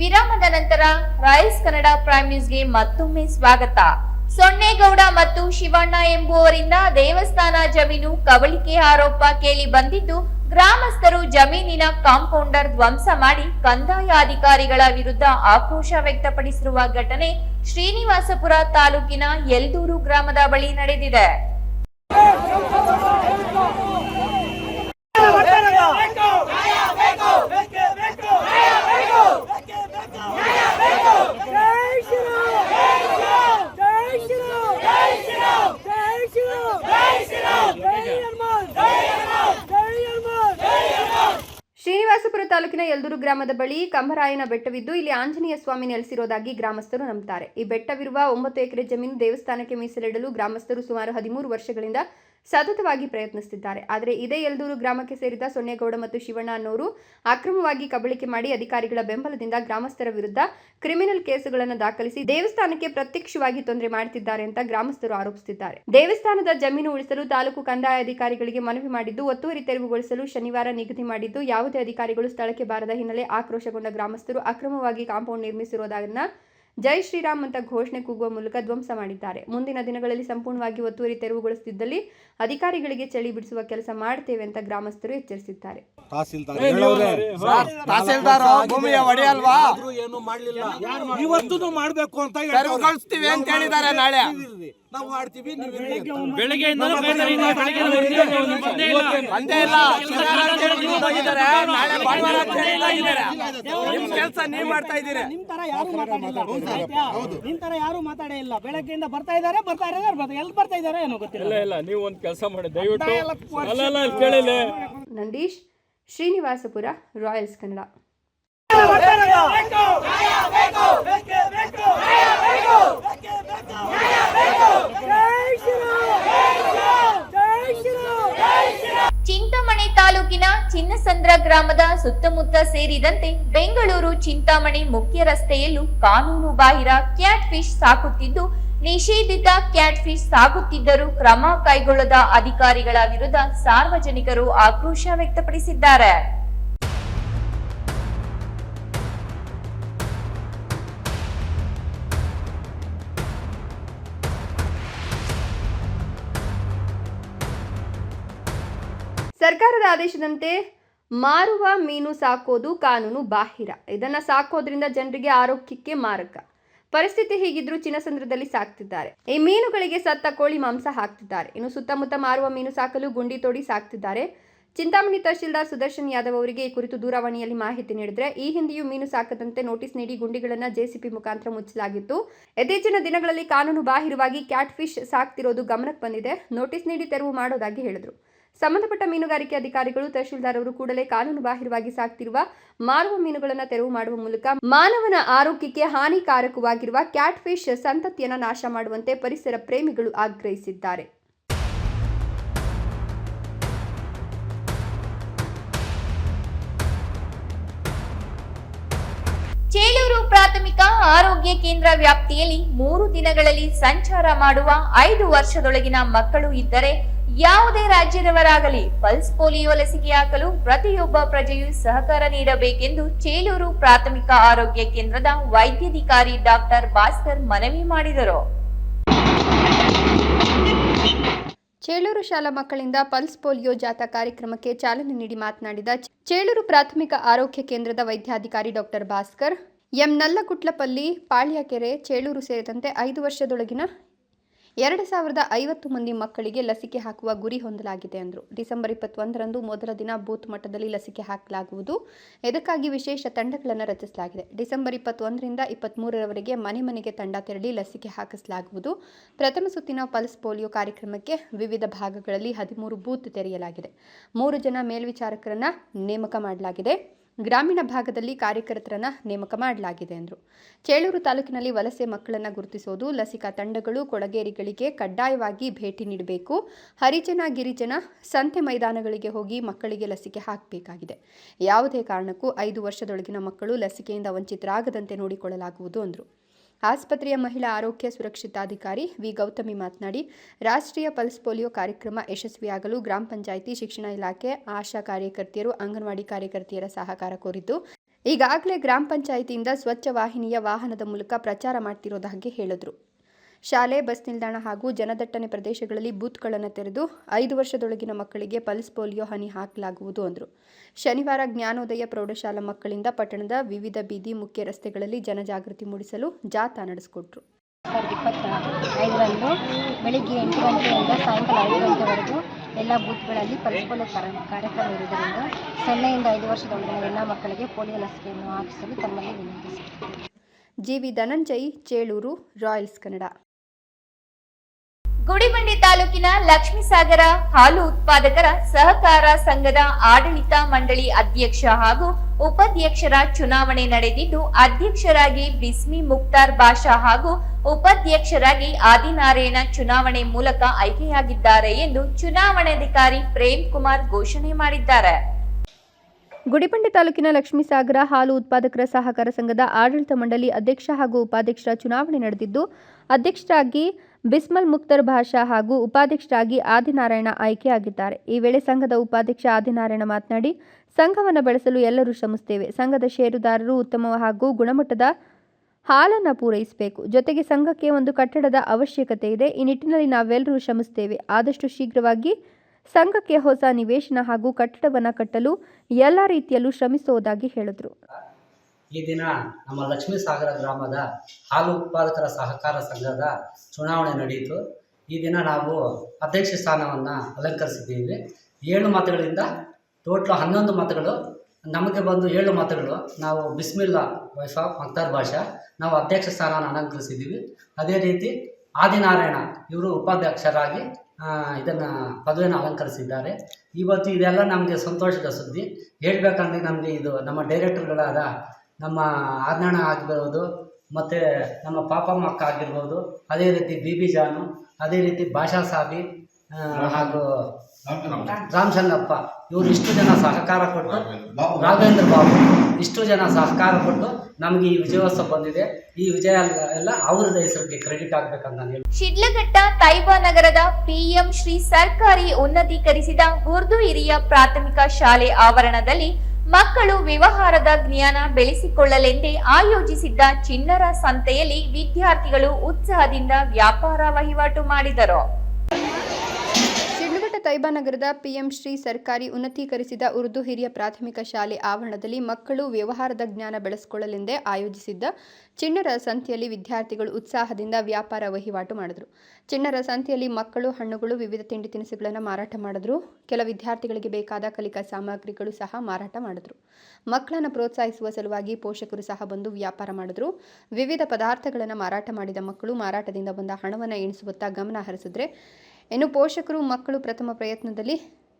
ವಿರಾಮದ ನಂತರ ರಾಯಲ್ಸ್ ಕನ್ನಡ ಪ್ರೈಮ್ ನ್ಯೂಸ್ಗೆ ಮತ್ತೊಮ್ಮೆ ಸ್ವಾಗತ. ಸೊನ್ನೇಗೌಡ ಮತ್ತು ಶಿವಣ್ಣ ಎಂಬುವರಿಂದ ದೇವಸ್ಥಾನ ಜಮೀನು ಕಬಳಿಕೆ ಆರೋಪ ಕೇಳಿ ಬಂದಿದ್ದು, ಗ್ರಾಮಸ್ಥರು ಜಮೀನಿನ ಕಾಂಪೌಂಡರ್ ಧ್ವಂಸ ಮಾಡಿ ಕಂದಾಯ ಅಧಿಕಾರಿಗಳ ವಿರುದ್ಧ ಆಕ್ರೋಶ ವ್ಯಕ್ತಪಡಿಸಿರುವ ಘಟನೆ ಶ್ರೀನಿವಾಸಪುರ ತಾಲೂಕಿನ ಯಲ್ದೂರು ಗ್ರಾಮದ ಬಳಿ ನಡೆದಿದೆ. ತಾಲೂಕಿನ ಯಲ್ದೂರು ಗ್ರಾಮದ ಬಳಿ ಕಂಬರಾಯನ ಬೆಟ್ಟವಿದ್ದು ಇಲ್ಲಿ ಆಂಜನೇಯ ಸ್ವಾಮಿ ನೆಲೆಸಿರೋದಾಗಿ ಗ್ರಾಮಸ್ಥರು ನಂಬುತ್ತಾರೆ ಈ ಬೆಟ್ಟವಿರುವ ಒಂಬತ್ತು ಎಕರೆ ಜಮೀನು ದೇವಸ್ಥಾನಕ್ಕೆ ಮೀಸಲಿಡಲು ಗ್ರಾಮಸ್ಥರು ಸುಮಾರು ಹದಿಮೂರು ವರ್ಷಗಳಿಂದ ಸತತವಾಗಿ ಪ್ರಯತ್ನಿಸುತ್ತಿದ್ದಾರೆ ಆದರೆ ಇದೇ ಯಲ್ದೂರು ಗ್ರಾಮಕ್ಕೆ ಸೇರಿದ ಸೊನ್ನೇಗೌಡ ಮತ್ತು ಶಿವಣ್ಣ ಅನ್ನೋರು ಅಕ್ರಮವಾಗಿ ಕಬಳಿಕೆ ಮಾಡಿ ಅಧಿಕಾರಿಗಳ ಬೆಂಬಲದಿಂದ ಗ್ರಾಮಸ್ಥರ ವಿರುದ್ಧ ಕ್ರಿಮಿನಲ್ ಕೇಸುಗಳನ್ನು ದಾಖಲಿಸಿ ದೇವಸ್ಥಾನಕ್ಕೆ ಪ್ರತ್ಯಕ್ಷವಾಗಿ ತೊಂದರೆ ಮಾಡುತ್ತಿದ್ದಾರೆ ಅಂತ ಗ್ರಾಮಸ್ಥರು ಆರೋಪಿಸುತ್ತಿದ್ದಾರೆ. ದೇವಸ್ಥಾನದ ಜಮೀನು ಉಳಿಸಲು ತಾಲೂಕು ಕಂದಾಯ ಅಧಿಕಾರಿಗಳಿಗೆ ಮನವಿ ಮಾಡಿದ್ದು, ಒತ್ತುವರಿ ತೆರವುಗೊಳಿಸಲು ಶನಿವಾರ ನಿಗದಿ ಮಾಡಿದ್ದು, ಯಾವುದೇ ಅಧಿಕಾರಿಗಳು ಸ್ಥಳಕ್ಕೆ ಬಾರದ ಹಿನ್ನೆಲೆ ಆಕ್ರೋಶಗೊಂಡ ಗ್ರಾಮಸ್ಥರು ಅಕ್ರಮವಾಗಿ ಕಾಂಪೌಂಡ್ ನಿರ್ಮಿಸಿರುವುದನ್ನ ಜೈ ಶ್ರೀರಾಮ್ ಅಂತ ಘೋಷಣೆ ಕೂಗುವ ಮೂಲಕ ಧ್ವಂಸ ಮಾಡಿದ್ದಾರೆ. ಮುಂದಿನ ದಿನಗಳಲ್ಲಿ ಸಂಪೂರ್ಣವಾಗಿ ಒತ್ತುವರಿ ತೆರವುಗೊಳಿಸುತ್ತಿದ್ದಲ್ಲಿ ಅಧಿಕಾರಿಗಳಿಗೆ ಚಳಿ ಬಿಡಿಸುವ ಕೆಲಸ ಮಾಡ್ತೇವೆ ಅಂತ ಗ್ರಾಮಸ್ಥರು ಎಚ್ಚರಿಸಿದ್ದಾರೆ. ತಹಸೀಲ್ದಾರ್ ಹೇಳವ್ರೆ. ಭೂಮಿಯ ಒಡೆಯಲ್ವಾ ಏನು ಮಾಡ್ಲಿಲ್ಲ. ಇವತ್ತು ಮಾಡ್ಬೇಕು ಅಂತ ತೆರವು ಕಳಿಸ್ತೀವಿ ಅಂತ ಹೇಳಿದ್ದಾರೆ ನಾಳೆ. ನಾವು ಆಡ್ತೀವಿ. ನಿಮ್ ಕೆಲಸ ನೀವ್ ಮಾಡ್ತಾ ಇದ್ದೀರಿ ನಿಮ್ ತರ ಯಾರು? ನಿಮ್ ತರ ಯಾರು ಮಾತಾಡೇ ಇಲ್ಲ ಬೆಳಗ್ಗೆಯಿಂದ ಬರ್ತಾ ಇದಾರೆ ಬರ್ತಾ ಇದ್ದಾರೆ ಎಲ್ಲಿ ಬರ್ತಾ ಇದಾರೆ ಏನೋ ಗೊತ್ತಿಲ್ಲ ಇಲ್ಲ ನೀವು ಒಂದು ಕೆಲಸ ಮಾಡಿ ದಯವಿಟ್ಟು ನಂದೀಶ್ ಶ್ರೀನಿವಾಸಪುರ ರಾಯಲ್ಸ್ ಕನ್ನಡ ಚಿಂತಾಮಣಿ ತಾಲೂಕಿನ ಚಿನ್ನಸಂದ್ರ ಗ್ರಾಮದ ಸುತ್ತಮುತ್ತ ಸೇರಿದಂತೆ ಬೆಂಗಳೂರು, ಚಿಂತಾಮಣಿ ಮುಖ್ಯ ರಸ್ತೆಯಲ್ಲೂ ಕಾನೂನು ಬಾಹಿರ ಕ್ಯಾಟ್ ಫಿಶ್ ಸಾಕುತ್ತಿದ್ದು, ನಿಷೇಧಿತ ಕ್ಯಾಟ್ ಫಿಶ್ ಸಾಗುತ್ತಿದ್ದರೂ ಕ್ರಮ ಕೈಗೊಳ್ಳದ ಅಧಿಕಾರಿಗಳ ವಿರುದ್ಧ ಸಾರ್ವಜನಿಕರು ಆಕ್ರೋಶ ವ್ಯಕ್ತಪಡಿಸಿದ್ದಾರೆ. ಸರ್ಕಾರದ ಆದೇಶದಂತೆ ಮಾರುವ ಮೀನು ಸಾಕೋದು ಕಾನೂನು ಬಾಹಿರ. ಇದನ್ನ ಸಾಕೋದ್ರಿಂದ ಜನರಿಗೆ ಆರೋಗ್ಯಕ್ಕೆ ಮಾರಕ. ಪರಿಸ್ಥಿತಿ ಹೀಗಿದ್ರೂ ಚಿನ್ನಸಂದ್ರದಲ್ಲಿ ಸಾಕ್ತಿದ್ದಾರೆ. ಈ ಮೀನುಗಳಿಗೆ ಸತ್ತ ಕೋಳಿ ಮಾಂಸ ಹಾಕ್ತಿದ್ದಾರೆ. ಇನ್ನು ಸುತ್ತಮುತ್ತ ಮಾರುವ ಮೀನು ಸಾಕಲು ಗುಂಡಿ ತೋಡಿ ಸಾಕ್ತಿದ್ದಾರೆ. ಚಿಂತಾಮಣಿ ತಹಶೀಲ್ದಾರ್ ಸುದರ್ಶನ್ ಯಾದವ್ ಅವರಿಗೆ ಈ ಕುರಿತು ದೂರವಾಣಿಯಲ್ಲಿ ಮಾಹಿತಿ ನೀಡಿದ್ರೆ, ಈ ಹಿಂದೆಯೂ ಮೀನು ಸಾಕದಂತೆ ನೋಟಿಸ್ ನೀಡಿ ಗುಂಡಿಗಳನ್ನ ಜೆಸಿಪಿ ಮುಖಾಂತರ ಮುಚ್ಚಲಾಗಿತ್ತು. ಇತ್ತೀಚಿನ ದಿನಗಳಲ್ಲಿ ಕಾನೂನು ಬಾಹಿರವಾಗಿ ಕ್ಯಾಟ್ ಫಿಶ್ ಸಾಕ್ತಿರೋದು ಗಮನಕ್ಕೆ ಬಂದಿದೆ. ನೋಟಿಸ್ ನೀಡಿ ತೆರವು ಮಾಡೋದಾಗಿ ಹೇಳಿದ್ರು. ಸಂಬಂಧಪಟ್ಟ ಮೀನುಗಾರಿಕೆ ಅಧಿಕಾರಿಗಳು ತಹಶೀಲ್ದಾರ್ ಅವರು ಕೂಡಲೇ ಕಾನೂನು ಬಾಹಿರವಾಗಿ ಸಾಕ್ತಿರುವ ಮಾರುವ ಮೀನುಗಳನ್ನು ತೆರವು ಮಾಡುವ ಮೂಲಕ ಮಾನವನ ಆರೋಗ್ಯಕ್ಕೆ ಹಾನಿಕಾರಕವಾಗಿರುವ ಕ್ಯಾಟ್ ಫಿಶ್ ಸಂತತಿಯನ್ನು ನಾಶ ಮಾಡುವಂತೆ ಪರಿಸರ ಪ್ರೇಮಿಗಳು ಆಗ್ರಹಿಸಿದ್ದಾರೆ. ಚೇಳೂರು ಪ್ರಾಥಮಿಕ ಆರೋಗ್ಯ ಕೇಂದ್ರ ವ್ಯಾಪ್ತಿಯಲ್ಲಿ ಮೂರು ದಿನಗಳಲ್ಲಿ ಸಂಚಾರ ಮಾಡುವ ಐದು ವರ್ಷದೊಳಗಿನ ಮಕ್ಕಳು ಇದ್ದರೆ ಯಾವುದೇ ರಾಜ್ಯದವರಾಗಲಿ ಪಲ್ಸ್ ಪೋಲಿಯೋ ಲಸಿಕೆ ಹಾಕಲು ಪ್ರತಿಯೊಬ್ಬ ಪ್ರಜೆಯು ಸಹಕಾರ ನೀಡಬೇಕೆಂದು ಚೇಲೂರು ಪ್ರಾಥಮಿಕ ಆರೋಗ್ಯ ಕೇಂದ್ರದ ವೈದ್ಯಾಧಿಕಾರಿ ಡಾಕ್ಟರ್ ಭಾಸ್ಕರ್ ಮನವಿ ಮಾಡಿದರು. ಚೇಳೂರು ಶಾಲಾ ಮಕ್ಕಳಿಂದ ಪಲ್ಸ್ ಪೋಲಿಯೋ ಜಾಥಾ ಕಾರ್ಯಕ್ರಮಕ್ಕೆ ಚಾಲನೆ ನೀಡಿ ಮಾತನಾಡಿದ ಚೇಳೂರು ಪ್ರಾಥಮಿಕ ಆರೋಗ್ಯ ಕೇಂದ್ರದ ವೈದ್ಯಾಧಿಕಾರಿ ಡಾಕ್ಟರ್ ಭಾಸ್ಕರ್, ಎಂ. ನಲ್ಲಕುಟ್ಲಪಲ್ಲಿ ಪಾಳ್ಯಕೆರೆ ಚೇಳೂರು ಸೇರಿದಂತೆ ಐದು ವರ್ಷದೊಳಗಿನ ಎರಡು ಸಾವಿರದ ಐವತ್ತು ಮಂದಿ ಮಕ್ಕಳಿಗೆ ಲಸಿಕೆ ಹಾಕುವ ಗುರಿ ಹೊಂದಲಾಗಿದೆ ಎಂದರು ಡಿಸೆಂಬರ್ ಇಪ್ಪತ್ತೊಂದರಂದು ಮೊದಲ ದಿನ ಬೂತ್ ಮಟ್ಟದಲ್ಲಿ ಲಸಿಕೆ ಹಾಕಲಾಗುವುದು. ಇದಕ್ಕಾಗಿ ವಿಶೇಷ ತಂಡಗಳನ್ನು ರಚಿಸಲಾಗಿದೆ. ಡಿಸೆಂಬರ್ ಇಪ್ಪತ್ತೊಂದರಿಂದ ಇಪ್ಪತ್ತ್ಮೂರರವರೆಗೆ ಮನೆ ಮನೆಗೆ ತಂಡ ತೆರಳಿ ಲಸಿಕೆ ಹಾಕಿಸಲಾಗುವುದು. ಪ್ರಥಮ ಸುತ್ತಿನ ಪಲ್ಸ್ ಪೋಲಿಯೋ ಕಾರ್ಯಕ್ರಮಕ್ಕೆ ವಿವಿಧ ಭಾಗಗಳಲ್ಲಿ ಹದಿಮೂರು ಬೂತ್ ತೆರೆಯಲಾಗಿದೆ. ಮೂರು ಜನ ಮೇಲ್ವಿಚಾರಕರನ್ನು ನೇಮಕ ಮಾಡಲಾಗಿದೆ. ಗ್ರಾಮೀಣ ಭಾಗದಲ್ಲಿ ಕಾರ್ಯಕರ್ತರನ್ನ ನೇಮಕ ಮಾಡಲಾಗಿದೆ ಎಂದರು ಚೇಳೂರು ತಾಲೂಕಿನಲ್ಲಿ ವಲಸೆ ಮಕ್ಕಳನ್ನು ಗುರುತಿಸೋದು, ಲಸಿಕಾ ತಂಡಗಳು ಕೊಳಗೇರಿಗಳಿಗೆ ಕಡ್ಡಾಯವಾಗಿ ಭೇಟಿ ನೀಡಬೇಕು, ಹರಿಜನ ಗಿರಿಜನ ಸಂತೆ ಮೈದಾನಗಳಿಗೆ ಹೋಗಿ ಮಕ್ಕಳಿಗೆ ಲಸಿಕೆ ಹಾಕಬೇಕಾಗಿದೆ. ಯಾವುದೇ ಕಾರಣಕ್ಕೂ ಐದು ವರ್ಷದೊಳಗಿನ ಮಕ್ಕಳು ಲಸಿಕೆಯಿಂದ ವಂಚಿತರಾಗದಂತೆ ನೋಡಿಕೊಳ್ಳಲಾಗುವುದು ಎಂದರು ಆಸ್ಪತ್ರೆಯ ಮಹಿಳಾ ಆರೋಗ್ಯ ಸುರಕ್ಷಿತಾಧಿಕಾರಿ ವಿ. ಗೌತಮಿ ಮಾತನಾಡಿ, ರಾಷ್ಟ್ರೀಯ ಪಲ್ಸ್ ಪೋಲಿಯೋ ಕಾರ್ಯಕ್ರಮ ಯಶಸ್ವಿಯಾಗಲು ಗ್ರಾಮ ಪಂಚಾಯಿತಿ ಶಿಕ್ಷಣ ಇಲಾಖೆ, ಆಶಾ ಕಾರ್ಯಕರ್ತೆಯರು, ಅಂಗನವಾಡಿ ಕಾರ್ಯಕರ್ತೆಯರ ಸಹಕಾರ ಕೋರಿದ್ದು, ಈಗಾಗಲೇ ಗ್ರಾಮ ಪಂಚಾಯಿತಿಯಿಂದ ಸ್ವಚ್ಛ ವಾಹಿನಿಯ ವಾಹನದ ಮೂಲಕ ಪ್ರಚಾರ ಮಾಡ್ತಿರೋದಾಗಿ ಹೇಳಿದರು. ಶಾಲೆ ಬಸ್ ನಿಲ್ದಾಣ ಹಾಗೂ ಜನದಟ್ಟಣೆ ಪ್ರದೇಶಗಳಲ್ಲಿ ಬೂತ್ಗಳನ್ನು ತೆರೆದು ಐದು ವರ್ಷದೊಳಗಿನ ಮಕ್ಕಳಿಗೆ ಪಲ್ಸ್ ಪೋಲಿಯೋ ಹನಿ ಹಾಕಲಾಗುವುದು ಅಂದರು. ಶನಿವಾರ ಜ್ಞಾನೋದಯ ಪ್ರೌಢಶಾಲಾ ಮಕ್ಕಳಿಂದ ಪಟ್ಟಣದ ವಿವಿಧ ಬೀದಿ ಮುಖ್ಯ ರಸ್ತೆಗಳಲ್ಲಿ ಜನಜಾಗೃತಿ ಮೂಡಿಸಲು ಜಾಥಾ ನಡೆಸಿಕೊಟ್ರು. ಐದರಂದು ಬೆಳಿಗ್ಗೆ ಎಂಟು ಗಂಟೆಯಿಂದ ಸಾಯಂಕಾಲ ಐದು ಗಂಟೆವರೆಗೂ ಎಲ್ಲ ಬೂತ್ಗಳಲ್ಲಿ ಪಲ್ಸ್ಪೋಲಿಯೋ ಕಾರ್ಯಕ್ರಮ ಇರುವುದರಿಂದ ಸೊನ್ನೆಯಿಂದ ಐದು ವರ್ಷದೊಳಗಿನ ಎಲ್ಲ ಮಕ್ಕಳಿಗೆ ಪೋಲಿಯೋ ಲಸಿಕೆಯನ್ನು ಹಾಕಿಸಲು ತಮ್ಮಲ್ಲಿ ವಿನಂತಿಸುತ್ತೇವೆ G V Dhananjay Cheluru Royals Kannada. Gudibande ತಾಲೂಕಿನ ಲಕ್ಷ್ಮೀಸಾಗರ ಹಾಲು ಉತ್ಪಾದಕರ ಸಹಕಾರ ಸಂಘದ ಆಡಳಿತ ಮಂಡಳಿ ಅಧ್ಯಕ್ಷ ಹಾಗೂ ಉಪಾಧ್ಯಕ್ಷರ ಚುನಾವಣೆ ನಡೆದಿದ್ದು, ಅಧ್ಯಕ್ಷರಾಗಿ ಬಿಸ್ಮಿ ಮುಕ್ತಾರ್ ಬಾಷಾ ಹಾಗೂ ಉಪಾಧ್ಯಕ್ಷರಾಗಿ ಆದಿನಾರಾಯಣ ಚುನಾವಣೆ ಮೂಲಕ ಆಯ್ಕೆಯಾಗಿದ್ದಾರೆ ಎಂದು ಚುನಾವಣಾಧಿಕಾರಿ ಪ್ರೇಮ್ ಕುಮಾರ್ ಘೋಷಣೆ ಮಾಡಿದ್ದಾರೆ. ಗುಡಿಬಂಡೆ ತಾಲೂಕಿನ ಲಕ್ಷ್ಮೀಸಾಗರ ಹಾಲು ಉತ್ಪಾದಕರ ಸಹಕಾರ ಸಂಘದ ಆಡಳಿತ ಮಂಡಳಿ ಅಧ್ಯಕ್ಷ ಹಾಗೂ ಉಪಾಧ್ಯಕ್ಷರ ಚುನಾವಣೆ ನಡೆದಿದ್ದು, ಅಧ್ಯಕ್ಷರಾಗಿ ಬಿಸ್ಮಲ್ ಮುಕ್ತರ್ ಭಾಷಾ ಹಾಗೂ ಉಪಾಧ್ಯಕ್ಷರಾಗಿ ಆದಿನಾರಾಯಣ ಆಯ್ಕೆಯಾಗಿದ್ದಾರೆ. ಈ ವೇಳೆ ಸಂಘದ ಉಪಾಧ್ಯಕ್ಷ ಆದಿನಾರಾಯಣ ಮಾತನಾಡಿ, ಸಂಘವನ್ನು ಬೆಳೆಸಲು ಎಲ್ಲರೂ ಶ್ರಮಿಸುತ್ತೇವೆ. ಸಂಘದ ಷೇರುದಾರರು ಉತ್ತಮ ಹಾಗೂ ಗುಣಮಟ್ಟದ ಹಾಲನ್ನು ಪೂರೈಸಬೇಕು. ಜೊತೆಗೆ ಸಂಘಕ್ಕೆ ಒಂದು ಕಟ್ಟಡದ ಅವಶ್ಯಕತೆ ಇದೆ. ಈ ನಿಟ್ಟಿನಲ್ಲಿ ನಾವೆಲ್ಲರೂ ಶ್ರಮಿಸುತ್ತೇವೆ. ಆದಷ್ಟು ಶೀಘ್ರವಾಗಿ ಸಂಘಕ್ಕೆ ಹೊಸ ನಿವೇಶನ ಹಾಗೂ ಕಟ್ಟಡವನ್ನು ಕಟ್ಟಲು ಎಲ್ಲ ರೀತಿಯಲ್ಲೂ ಶ್ರಮಿಸುವುದಾಗಿ ಹೇಳಿದರು. ಈ ದಿನ ನಮ್ಮ ಲಕ್ಷ್ಮೀ ಸಾಗರ ಗ್ರಾಮದ ಹಾಲು ಉತ್ಪಾದಕರ ಸಹಕಾರ ಸಂಘದ ಚುನಾವಣೆ ನಡೆಯಿತು. ಈ ದಿನ ನಾವು ಅಧ್ಯಕ್ಷ ಸ್ಥಾನವನ್ನು ಅಲಂಕರಿಸಿದ್ದೀವಿ. ಏಳು ಮತಗಳಿಂದ ಟೋಟ್ಲು ಹನ್ನೊಂದು ಮತಗಳು. ನಮಗೆ ಬಂದು ಏಳು ಮತಗಳು. ನಾವು ಬಿಸ್ಮಿಲ್ಲಾ ವೈಫ್ ಆಫ್ ಮಕ್ತಾರ್ ಭಾಷಾ ನಾವು ಅಧ್ಯಕ್ಷ ಸ್ಥಾನವನ್ನು ಅಲಂಕರಿಸಿದ್ದೀವಿ. ಅದೇ ರೀತಿ ಆದಿನಾರಾಯಣ ಇವರು ಉಪಾಧ್ಯಕ್ಷರಾಗಿ ಇದನ್ನು ಪದವಿಯನ್ನು ಅಲಂಕರಿಸಿದ್ದಾರೆ. ಇವತ್ತು ಇದೆಲ್ಲ ನಮಗೆ ಸಂತೋಷದ ಸುದ್ದಿ. ಹೇಳಬೇಕಂದ್ರೆ ನಮಗೆ ಇದು ನಮ್ಮ ಡೈರೆಕ್ಟರ್ಗಳಾದ ನಮ್ಮ ಆರ್ನಣ್ಣ ಆಗಿರ್ಬೋದು ಮತ್ತು ನಮ್ಮ ಪಾಪಮ್ಮ ಅಕ್ಕ ಆಗಿರ್ಬೋದು ಅದೇ ರೀತಿ ಬಿ ಬಿ ಜಾನು ಅದೇ ರೀತಿ ಭಾಷಾ ಸಾಬಿ ಹಾಗೂ ರಾಮಚಂದ್ರಪ್ಪ. ಇವರು ಇಷ್ಟು ಜನ ಸಹಕಾರ ಕೊಟ್ಟು ರಾಘವೇಂದ್ರ ಬಾಬು ಇಷ್ಟು ಜನ ಸಹಕಾರ ಕೊಟ್ಟು ನಮಗೆ ಈ ವಿಜಯೋತ್ಸವ ಬಂದಿದೆ. ಈ ವಿಜಯ ಎಲ್ಲ- ಅವರ ಅವ್ರದ ಹೆಸರಿಗೆ ಕ್ರೆಡಿಟ್ ಆಗ್ಬೇಕಂತ ನಾನು. ಶಿಡ್ಲಘಟ್ಟ ತೈಬಾ ನಗರದ ಪಿಎಂ ಶ್ರೀ ಸರ್ಕಾರಿ ಉನ್ನತೀಕರಿಸಿದ ಉರ್ದು ಹಿರಿಯ ಪ್ರಾಥಮಿಕ ಶಾಲೆ ಆವರಣದಲ್ಲಿ ಮಕ್ಕಳು ವ್ಯವಹಾರದ ಜ್ಞಾನ ಬೆಳೆಸಿಕೊಳ್ಳಲೆಂದೇ ಆಯೋಜಿಸಿದ್ದ ಚಿನ್ನರ ಸಂತೆಯಲ್ಲಿ ವಿದ್ಯಾರ್ಥಿಗಳು ಉತ್ಸಾಹದಿಂದ ವ್ಯಾಪಾರ ವಹಿವಾಟು ಮಾಡಿದರು. ತೈಬಾ ನಗರದ ಪಿಎಂ ಶ್ರೀ ಸರ್ಕಾರಿ ಉನ್ನತೀಕರಿಸಿದ ಉರ್ದು ಹಿರಿಯ ಪ್ರಾಥಮಿಕ ಶಾಲೆ ಆವರಣದಲ್ಲಿ ಮಕ್ಕಳು ವ್ಯವಹಾರದ ಜ್ಞಾನ ಬೆಳೆಸಿಕೊಳ್ಳಲೆಂದೇ ಆಯೋಜಿಸಿದ್ದ ಚಿಣ್ಣರ ಸಂತೆಯಲ್ಲಿ ವಿದ್ಯಾರ್ಥಿಗಳು ಉತ್ಸಾಹದಿಂದ ವ್ಯಾಪಾರ ವಹಿವಾಟು ಮಾಡಿದರು. ಚಿಣ್ಣರ ಸಂತೆಯಲ್ಲಿ ಮಕ್ಕಳು, ಹಣ್ಣುಗಳು, ವಿವಿಧ ತಿಂಡಿ ತಿನಿಸುಗಳನ್ನು ಮಾರಾಟ ಮಾಡಿದ್ರು. ಕೆಲ ವಿದ್ಯಾರ್ಥಿಗಳಿಗೆ ಬೇಕಾದ ಕಲಿಕಾ ಸಾಮಗ್ರಿಗಳು ಸಹ ಮಾರಾಟ ಮಾಡಿದ್ರು. ಮಕ್ಕಳನ್ನು ಪ್ರೋತ್ಸಾಹಿಸುವ ಸಲುವಾಗಿ ಪೋಷಕರು ಸಹ ಬಂದು ವ್ಯಾಪಾರ ಮಾಡಿದ್ರು. ವಿವಿಧ ಪದಾರ್ಥಗಳನ್ನು ಮಾರಾಟ ಮಾಡಿದ ಮಕ್ಕಳು ಮಾರಾಟದಿಂದ ಬಂದ ಹಣವನ್ನು ಎಣಿಸುವತ್ತ ಗಮನ ಹರಿಸಿದ್ರೆ ಇನ್ನು ಪೋಷಕರು, ಮಕ್ಕಳು ಪ್ರಥಮ ಪ್ರಯತ್ನದಲ್ಲಿ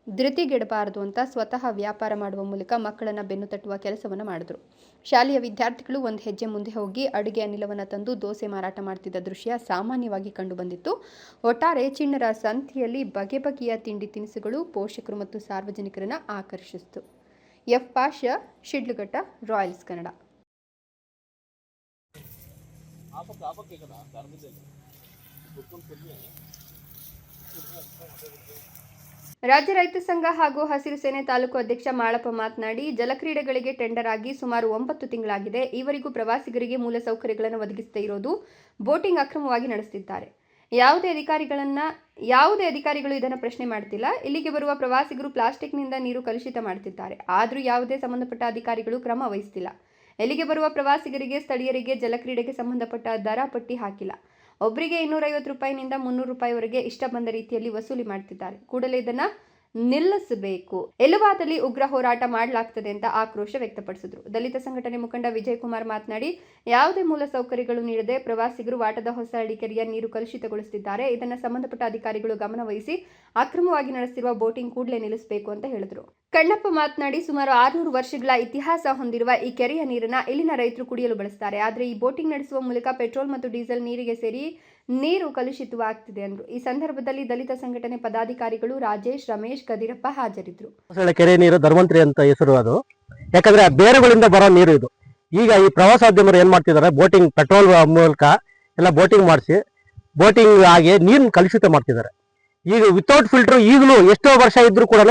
ಧೃತಿಗೆಡಬಾರದು ಅಂತ ಸ್ವತಃ ವ್ಯಾಪಾರ ಮಾಡುವ ಮೂಲಕ ಮಕ್ಕಳನ್ನು ಬೆನ್ನು ತಟ್ಟುವ ಕೆಲಸವನ್ನು ಮಾಡಿದ್ರು. ಶಾಲೆಯ ವಿದ್ಯಾರ್ಥಿಗಳು ಒಂದು ಹೆಜ್ಜೆ ಮುಂದೆ ಹೋಗಿ ಅಡುಗೆ ಅನಿಲವನ್ನು ತಂದು ದೋಸೆ ಮಾರಾಟ ಮಾಡ್ತಿದ್ದ ದೃಶ್ಯ ಸಾಮಾನ್ಯವಾಗಿ ಕಂಡುಬಂದಿತ್ತು ಒಟ್ಟಾರೆ ಚಿಣ್ಣರ ಸಂತೆಯಲ್ಲಿ ಬಗೆ ಬಗೆಯ ತಿಂಡಿ ತಿನಿಸುಗಳು ಪೋಷಕರು ಮತ್ತು ಸಾರ್ವಜನಿಕರನ್ನು ಆಕರ್ಷಿಸಿತು. F Pasha, Shidlaghatta, Royals Kannada. ರಾಜ್ಯ ರೈತ ಸಂಘ ಹಾಗೂ ಹಸಿರು ಸೇನೆ ತಾಲೂಕು ಅಧ್ಯಕ್ಷ ಮಾಳಪ್ಪ ಮಾತನಾಡಿ, ಜಲಕ್ರೀಡೆಗಳಿಗೆ ಟೆಂಡರ್ ಆಗಿ ಸುಮಾರು ಒಂಬತ್ತು ತಿಂಗಳಾಗಿದೆ. ಈವರೆಗೂ ಪ್ರವಾಸಿಗರಿಗೆ ಮೂಲಸೌಕರ್ಯಗಳನ್ನು ಒದಗಿಸದೇ ಇರೋದು ಬೋಟಿಂಗ್ ಅಕ್ರಮವಾಗಿ ನಡೆಸುತ್ತಿದ್ದಾರೆ ಯಾವುದೇ ಅಧಿಕಾರಿಗಳನ್ನ, ಯಾವುದೇ ಅಧಿಕಾರಿಗಳು ಇದನ್ನು ಪ್ರಶ್ನೆ ಮಾಡ್ತಿಲ್ಲ. ಇಲ್ಲಿಗೆ ಬರುವ ಪ್ರವಾಸಿಗರು ಪ್ಲಾಸ್ಟಿಕ್ನಿಂದ ನೀರು ಕಲುಷಿತ ಮಾಡ್ತಿದ್ದಾರೆ. ಆದರೂ ಯಾವುದೇ ಸಂಬಂಧಪಟ್ಟ ಅಧಿಕಾರಿಗಳು ಕ್ರಮ ವಹಿಸ್ತಿಲ್ಲ. ಇಲ್ಲಿಗೆ ಬರುವ ಪ್ರವಾಸಿಗರಿಗೆ, ಸ್ಥಳೀಯರಿಗೆ ಜಲಕ್ರೀಡೆಗೆ ಸಂಬಂಧಪಟ್ಟ ದರ ಪಟ್ಟಿ ಹಾಕಿಲ್ಲ. ಒಬ್ಬರಿಗೆ ಇನ್ನೂರೈವತ್ತು ರೂಪಾಯಿನಿಂದ ಮುನ್ನೂರು ರೂಪಾಯಿವರೆಗೆ ಇಷ್ಟ ಬಂದ ರೀತಿಯಲ್ಲಿ ವಸೂಲಿ ಮಾಡ್ತಿದ್ದಾರೆ. ಕೂಡಲೇ ಇದನ್ನ ನಿಲ್ಲಿಸಬೇಕು. ಎಲುವಾದಲ್ಲಿ ಉಗ್ರ ಹೋರಾಟ ಮಾಡಲಾಗ್ತದೆ ಅಂತ ಆಕ್ರೋಶ ವ್ಯಕ್ತಪಡಿಸಿದ್ರು. ದಲಿತ ಸಂಘಟನೆ ಮುಖಂಡ ವಿಜಯ್ ಕುಮಾರ್ ಮಾತನಾಡಿ, ಯಾವುದೇ ಮೂಲ ಸೌಕರ್ಯಗಳು ನೀಡದೆ ಪ್ರವಾಸಿಗರು ವಾಟದ ಹೊಸ ಅಡಿಕೆರೆಯ ನೀರು ಕಲುಷಿತಗೊಳಿಸುತ್ತಿದ್ದಾರೆ ಇದನ್ನು ಸಂಬಂಧಪಟ್ಟ ಅಧಿಕಾರಿಗಳು ಗಮನವಹಿಸಿ ಅಕ್ರಮವಾಗಿ ನಡೆಸಿರುವ ಬೋಟಿಂಗ್ ಕೂಡಲೇ ನಿಲ್ಲಿಸಬೇಕು ಅಂತ ಹೇಳಿದ್ರು. ಕಣ್ಣಪ್ಪ ಮಾತನಾಡಿ, ಸುಮಾರು ಆರುನೂರು ವರ್ಷಗಳ ಇತಿಹಾಸ ಹೊಂದಿರುವ ಈ ಕೆರೆಯ ನೀರನ್ನ ಇಲ್ಲಿನ ರೈತರು ಕುಡಿಯಲು ಬಳಸ್ತಾರೆ. ಆದರೆ ಈ ಬೋಟಿಂಗ್ ನಡೆಸುವ ಮೂಲಕ ಪೆಟ್ರೋಲ್ ಮತ್ತು ಡೀಸೆಲ್ ನೀರಿಗೆ ಸೇರಿ ನೀರು ಕಲುಷಿತವಾಗ್ತಿದೆ ಅಂದರು. ಈ ಸಂದರ್ಭದಲ್ಲಿ ದಲಿತ ಸಂಘಟನೆ ಪದಾಧಿಕಾರಿಗಳು ರಾಜೇಶ್, ರಮೇಶ್, ಕದಿರಪ್ಪ ಹಾಜರಿದ್ದರು ಕೆರೆ ನೀರು ಧರ್ಮಂತ್ರಿ ಅಂತ ಹೆಸರು ಅದು. ಯಾಕಂದ್ರೆ ಬೇರುಗಳಿಂದ ಬರೋ ನೀರು ಇದು. ಈಗ ಈ ಪ್ರವಾಸೋದ್ಯಮರು ಏನ್ ಮಾಡ್ತಿದ್ದಾರೆ ಬೋಟಿಂಗ್, ಪೆಟ್ರೋಲ್ ಮೂಲಕ ಎಲ್ಲ ಬೋಟಿಂಗ್ ಮಾಡಿಸಿ, ಬೋಟಿಂಗ್ ಆಗಿ ನೀರ್ ಕಲುಷಿತ ಮಾಡ್ತಿದ್ದಾರೆ ಈಗ ವಿತೌಟ್ ಫಿಲ್ಟರ್ ಈಗಲೂ ಎಷ್ಟೋ ವರ್ಷ ಇದ್ರೂ ಕೂಡ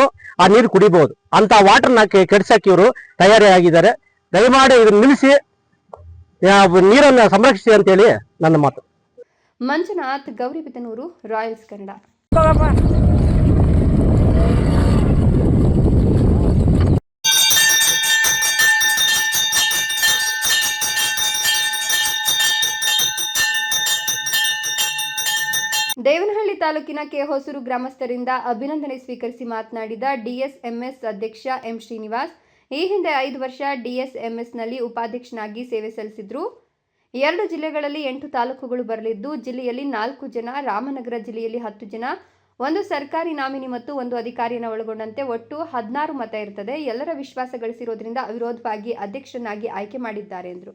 ಆ ನೀರು ಕುಡಿಬಹುದು ಅಂತ ವಾಟರ್ನ ಕೆಡ್ಸಕ್ಕೆ ಇವರು ತಯಾರಿ ಆಗಿದ್ದಾರೆ ದಯಮಾಡಿ ಇದನ್ನ ನಿಲ್ಲಿಸಿ ನೀರನ್ನು ನೀರನ್ನ ಸಂರಕ್ಷಿಸಿ ಅಂತೇಳಿ ನನ್ನ ಮಾತು. ಮಂಜುನಾಥ್ ಗೌರಿಬಿದನೂರು ರಾಯಲ್ಸ್ ಕನ್ನಡ ದೇವನಹಳ್ಳಿ ತಾಲೂಕಿನ ಕೆ ಹೊಸೂರು ಗ್ರಾಮಸ್ಥರಿಂದ ಅಭಿನಂದನೆ ಸ್ವೀಕರಿಸಿ ಮಾತನಾಡಿದ ಡಿಎಸ್ಎಂಎಸ್ ಅಧ್ಯಕ್ಷ ಎಂ ಶ್ರೀನಿವಾಸ್, ಈ ಹಿಂದೆ ಐದು ವರ್ಷ ಡಿಎಸ್ಎಂಎಸ್ನಲ್ಲಿ ಉಪಾಧ್ಯಕ್ಷನಾಗಿ ಸೇವೆ ಸಲ್ಲಿಸಿದ್ರು. ಎರಡು ಜಿಲ್ಲೆಗಳಲ್ಲಿ ಎಂಟು ತಾಲೂಕುಗಳು ಬರಲಿದ್ದು, ಜಿಲ್ಲೆಯಲ್ಲಿ ನಾಲ್ಕು ಜನ, ರಾಮನಗರ ಜಿಲ್ಲೆಯಲ್ಲಿ ಹತ್ತು ಜನ. ಒಂದು ಸರ್ಕಾರಿ ನಾಮಿನಿ ಮತ್ತು ಒಂದು ಅಧಿಕಾರಿಯನ್ನು ಒಳಗೊಂಡಂತೆ ಒಟ್ಟು ಹದಿನಾರು ಮತ ಇರ್ತದೆ. ಎಲ್ಲರ ವಿಶ್ವಾಸ ಗಳಿಸಿರೋದ್ರಿಂದ ಅವಿರೋಧವಾಗಿ ಅಧ್ಯಕ್ಷನಾಗಿ ಆಯ್ಕೆ ಮಾಡಿದ್ದಾರೆ ಎಂದರು.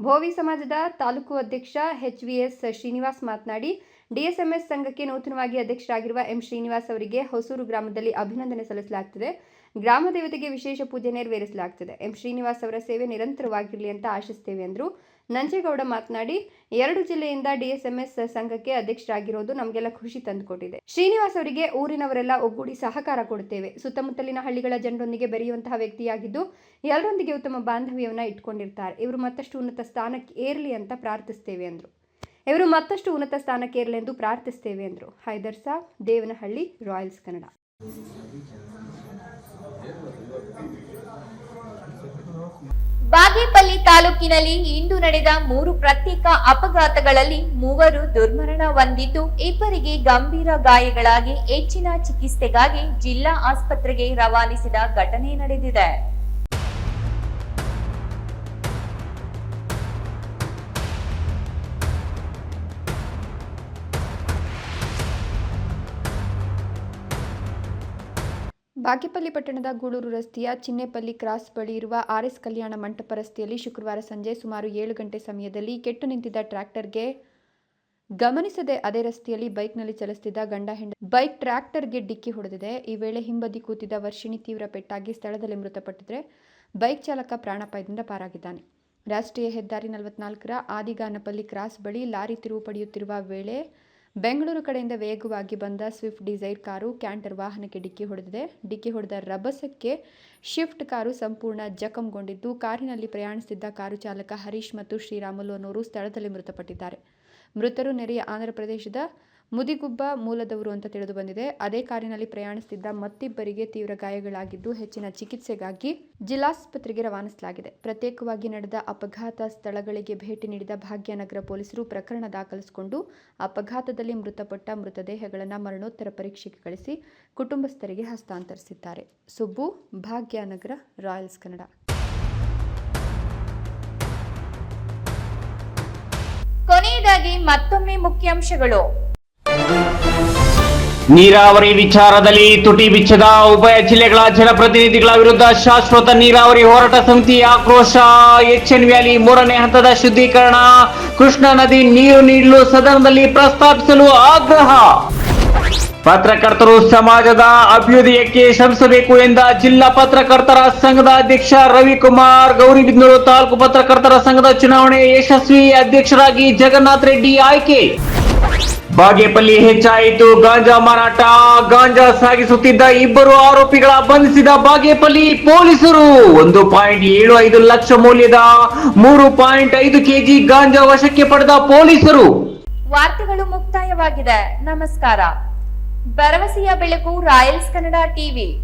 ಭೋವಿ ಸಮಾಜದ ತಾಲೂಕು ಅಧ್ಯಕ್ಷ ಎಚ್ ವಿ ಎಸ್ ಶ್ರೀನಿವಾಸ್ ಮಾತನಾಡಿ ಡಿಎಸ್ಎಂಎಸ್ ಸಂಘಕ್ಕೆ ನೂತನವಾಗಿ ಅಧ್ಯಕ್ಷರಾಗಿರುವ ಎಂ ಶ್ರೀನಿವಾಸ್ ಅವರಿಗೆ ಹೊಸೂರು ಗ್ರಾಮದಲ್ಲಿ ಅಭಿನಂದನೆ ಸಲ್ಲಿಸಲಾಗುತ್ತದೆ ಗ್ರಾಮ ದೇವತೆಗೆ ವಿಶೇಷ ಪೂಜೆ ನೆರವೇರಿಸಲಾಗುತ್ತದೆ ಎಂ ಶ್ರೀನಿವಾಸ್ ಅವರ ಸೇವೆ ನಿರಂತರವಾಗಿರಲಿ ಅಂತ ಆಶಿಸ್ತೇವೆ ಎಂದರು. ನಂಜೇಗೌಡ ಮಾತನಾಡಿ, ಎರಡು ಜಿಲ್ಲೆಯಿಂದ ಡಿಎಸ್ಎಂಎಸ್ ಸಂಘಕ್ಕೆ ಅಧ್ಯಕ್ಷರಾಗಿರೋದು ನಮಗೆಲ್ಲ ಖುಷಿ ತಂದುಕೊಟ್ಟಿದೆ. ಶ್ರೀನಿವಾಸ್ ಅವರಿಗೆ ಊರಿನವರೆಲ್ಲ ಒಗ್ಗೂಡಿ ಸಹಕಾರ ಕೊಡುತ್ತೇವೆ. ಸುತ್ತಮುತ್ತಲಿನ ಹಳ್ಳಿಗಳ ಜನರೊಂದಿಗೆ ಬೆರೆಯುವಂತಹ ವ್ಯಕ್ತಿಯಾಗಿದ್ದು, ಎಲ್ಲರೊಂದಿಗೆ ಉತ್ತಮ ಬಾಂಧವ್ಯವನ್ನ ಇಟ್ಕೊಂಡಿರ್ತಾರೆ. ಇವರು ಮತ್ತಷ್ಟು ಉನ್ನತ ಸ್ಥಾನಕ್ಕೆ ಏರಲಿ ಅಂತ ಪ್ರಾರ್ಥಿಸ್ತೇವೆ ಎಂದರು ಇವರು ಮತ್ತಷ್ಟು ಉನ್ನತ ಸ್ಥಾನಕ್ಕೆ ಏರಲಿ ಎಂದು ಪ್ರಾರ್ಥಿಸ್ತೇವೆ ಎಂದರು ಹೈದರ್ ಸಾಬ್ ದೇವನಹಳ್ಳಿ, ರಾಯಲ್ಸ್ ಕನ್ನಡ. ಬಾಗೇಪಲ್ಲಿ ತಾಲೂಕಿನಲ್ಲಿ ಇಂದು ನಡೆದ ಮೂರು ಪ್ರತ್ಯೇಕ ಅಪಘಾತಗಳಲ್ಲಿ ಮೂವರು ದುರ್ಮರಣ ಹೊಂದಿದ್ದು, ಇಬ್ಬರಿಗೆ ಗಂಭೀರ ಗಾಯಗಳಾಗಿ ಹೆಚ್ಚಿನ ಚಿಕಿತ್ಸೆಗಾಗಿ ಜಿಲ್ಲಾ ಆಸ್ಪತ್ರೆಗೆ ರವಾನಿಸಿದ ಘಟನೆ ನಡೆದಿದೆ. ಬಾಗೇಪಲ್ಲಿ ಪಟ್ಟಣದ ಗೂಳೂರು ರಸ್ತೆಯ ಚಿನ್ನೆಪಲ್ಲಿ ಕ್ರಾಸ್ ಬಳಿ ಇರುವ ಆರ್ಎಸ್ ಕಲ್ಯಾಣ ಮಂಟಪ ರಸ್ತೆಯಲ್ಲಿ ಶುಕ್ರವಾರ ಸಂಜೆ ಸುಮಾರು ಏಳು ಗಂಟೆ ಸಮಯದಲ್ಲಿ ಕೆಟ್ಟು ನಿಂತಿದ್ದ ಟ್ರ್ಯಾಕ್ಟರ್ಗೆ ಗಮನಿಸದೆ ಅದೇ ರಸ್ತೆಯಲ್ಲಿ ಬೈಕ್ನಲ್ಲಿ ಚಲಿಸುತ್ತಿದ್ದ ಗಂಡ ಹೆಂಡ ಬೈಕ್ ಟ್ರ್ಯಾಕ್ಟರ್ಗೆ ಡಿಕ್ಕಿ ಹೊಡೆದಿದೆ. ಈ ವೇಳೆ ಹಿಂಬದಿ ಕೂತಿದ್ದ ವರ್ಷಿಣಿ ತೀವ್ರ ಪೆಟ್ಟಾಗಿ ಸ್ಥಳದಲ್ಲಿ ಮೃತಪಟ್ಟಿದ್ರೆ ಬೈಕ್ ಚಾಲಕ ಪ್ರಾಣಾಪಾಯದಿಂದ ಪಾರಾಗಿದ್ದಾನೆ. ರಾಷ್ಟ್ರೀಯ ಹೆದ್ದಾರಿ ನಲವತ್ನಾಲ್ಕರ ಆದಿಗಾನಪಲ್ಲಿ ಕ್ರಾಸ್ ಬಳಿ ಲಾರಿ ತಿರುವು ಪಡೆಯುತ್ತಿರುವ ವೇಳೆ ಬೆಂಗಳೂರು ಕಡೆಯಿಂದ ವೇಗವಾಗಿ ಬಂದ ಸ್ವಿಫ್ಟ್ ಡಿಸೈರ್ ಕಾರು ಕ್ಯಾಂಟರ್ ವಾಹನಕ್ಕೆ ಡಿಕ್ಕಿ ಹೊಡೆದಿದೆ. ಡಿಕ್ಕಿ ಹೊಡೆದ ರಭಸಕ್ಕೆ ಶಿಫ್ಟ್ ಕಾರು ಸಂಪೂರ್ಣ ಜಖಂಗೊಂಡಿದ್ದು, ಕಾರಿನಲ್ಲಿ ಪ್ರಯಾಣಿಸುತ್ತಿದ್ದ ಕಾರು ಚಾಲಕ ಹರೀಶ್ ಮತ್ತು ಶ್ರೀರಾಮುಲು ಅನ್ನೋರು ಸ್ಥಳದಲ್ಲಿ ಮೃತಪಟ್ಟಿದ್ದಾರೆ. ಮೃತರು ನೆರೆಯ ಆಂಧ್ರ ಪ್ರದೇಶದ ಮುದಿಗುಬ್ಬ ಮೂಲದವರು ಅಂತ ತಿಳಿದು ಬಂದಿದೆ. ಅದೇ ಕಾರಿನಲ್ಲಿ ಪ್ರಯಾಣಿಸುತ್ತಿದ್ದ ಮತ್ತಿಬ್ಬರಿಗೆ ತೀವ್ರ ಗಾಯಗಳಾಗಿದ್ದು ಹೆಚ್ಚಿನ ಚಿಕಿತ್ಸೆಗಾಗಿ ಜಿಲ್ಲಾಸ್ಪತ್ರೆಗೆ ರವಾನಿಸಲಾಗಿದೆ. ಪ್ರತ್ಯೇಕವಾಗಿ ನಡೆದ ಅಪಘಾತ ಸ್ಥಳಗಳಿಗೆ ಭೇಟಿ ನೀಡಿದ ಭಾಗ್ಯನಗರ ಪೊಲೀಸರು ಪ್ರಕರಣ ದಾಖಲಿಸಿಕೊಂಡು ಅಪಘಾತದಲ್ಲಿ ಮೃತಪಟ್ಟ ಮೃತದೇಹಗಳನ್ನು ಮರಣೋತ್ತರ ಪರೀಕ್ಷೆಗೆ ಕಳಿಸಿ ಕುಟುಂಬಸ್ಥರಿಗೆ ಹಸ್ತಾಂತರಿಸಿದ್ದಾರೆ. ಸುಬ್ಬು, ಭಾಗ್ಯನಗರ, ರಾಯಲ್ಸ್ ಕನ್ನಡ. ಕೊನೆಯದಾಗಿ ಮತ್ತೊಮ್ಮೆ ಮುಖ್ಯಾಂಶಗಳು. ನೀರಾವರಿ ವಿಚಾರದಲ್ಲಿ ತುಟಿ ಬಿಚ್ಚದ ಉಭಯ ಜಿಲ್ಲೆಗಳ ಜನಪ್ರತಿನಿಧಿಗಳ ವಿರುದ್ಧ ಶಾಶ್ವತ ನೀರಾವರಿ ಹೋರಾಟ ಸಮಿತಿ ಆಕ್ರೋಶ. ಎಚ್ಎನ್ ವ್ಯಾಲಿ ಮೂರನೇ ಹಂತದ ಶುದ್ಧೀಕರಣ. ಕೃಷ್ಣಾ ನದಿ ನೀರು ನೀಡಲು ಸದನದಲ್ಲಿ ಪ್ರಸ್ತಾಪಿಸಲು ಆಗ್ರಹ. ಪತ್ರಕರ್ತರು ಸಮಾಜದ ಅಭ್ಯುದಯಕ್ಕೆ ಶ್ರಮಿಸಬೇಕು ಎಂದ ಜಿಲ್ಲಾ ಪತ್ರಕರ್ತರ ಸಂಘದ ಅಧ್ಯಕ್ಷ ರವಿಕುಮಾರ್. ಗೌರಿಬಿದನೂರು ತಾಲೂಕು ಪತ್ರಕರ್ತರ ಸಂಘದ ಚುನಾವಣೆ ಯಶಸ್ವಿ ಅಧ್ಯಕ್ಷರಾಗಿ ಜಗನ್ನಾಥ್ ರೆಡ್ಡಿ ಆಯ್ಕೆ. ಬಾಗೇಪಲ್ಲಿ ಹೆಚ್ಚಾಯಿತು ಗಾಂಜಾ ಮಾರಾಟ. ಗಾಂಜಾ ಸಾಗಿಸುತ್ತಿದ್ದ ಇಬ್ಬರು ಆರೋಪಿಗಳ ಬಂಧಿಸಿದ ಬಾಗೇಪಲ್ಲಿ ಪೊಲೀಸರು. ಒಂದು ಪಾಯಿಂಟ್ ಏಳು ಐದು ಲಕ್ಷ ಮೌಲ್ಯದ ಮೂರು ಪಾಯಿಂಟ್ ಐದು ಕೆಜಿ ಗಾಂಜಾ ವಶಕ್ಕೆ ಪಡೆದ ಪೊಲೀಸರು. ವಾರ್ತೆಗಳು ಮುಕ್ತಾಯವಾಗಿದೆ. ನಮಸ್ಕಾರ. ಭರವಸೆಯ ಬೆಳಕು ರಾಯಲ್ಸ್ ಕನ್ನಡ ಟಿವಿ.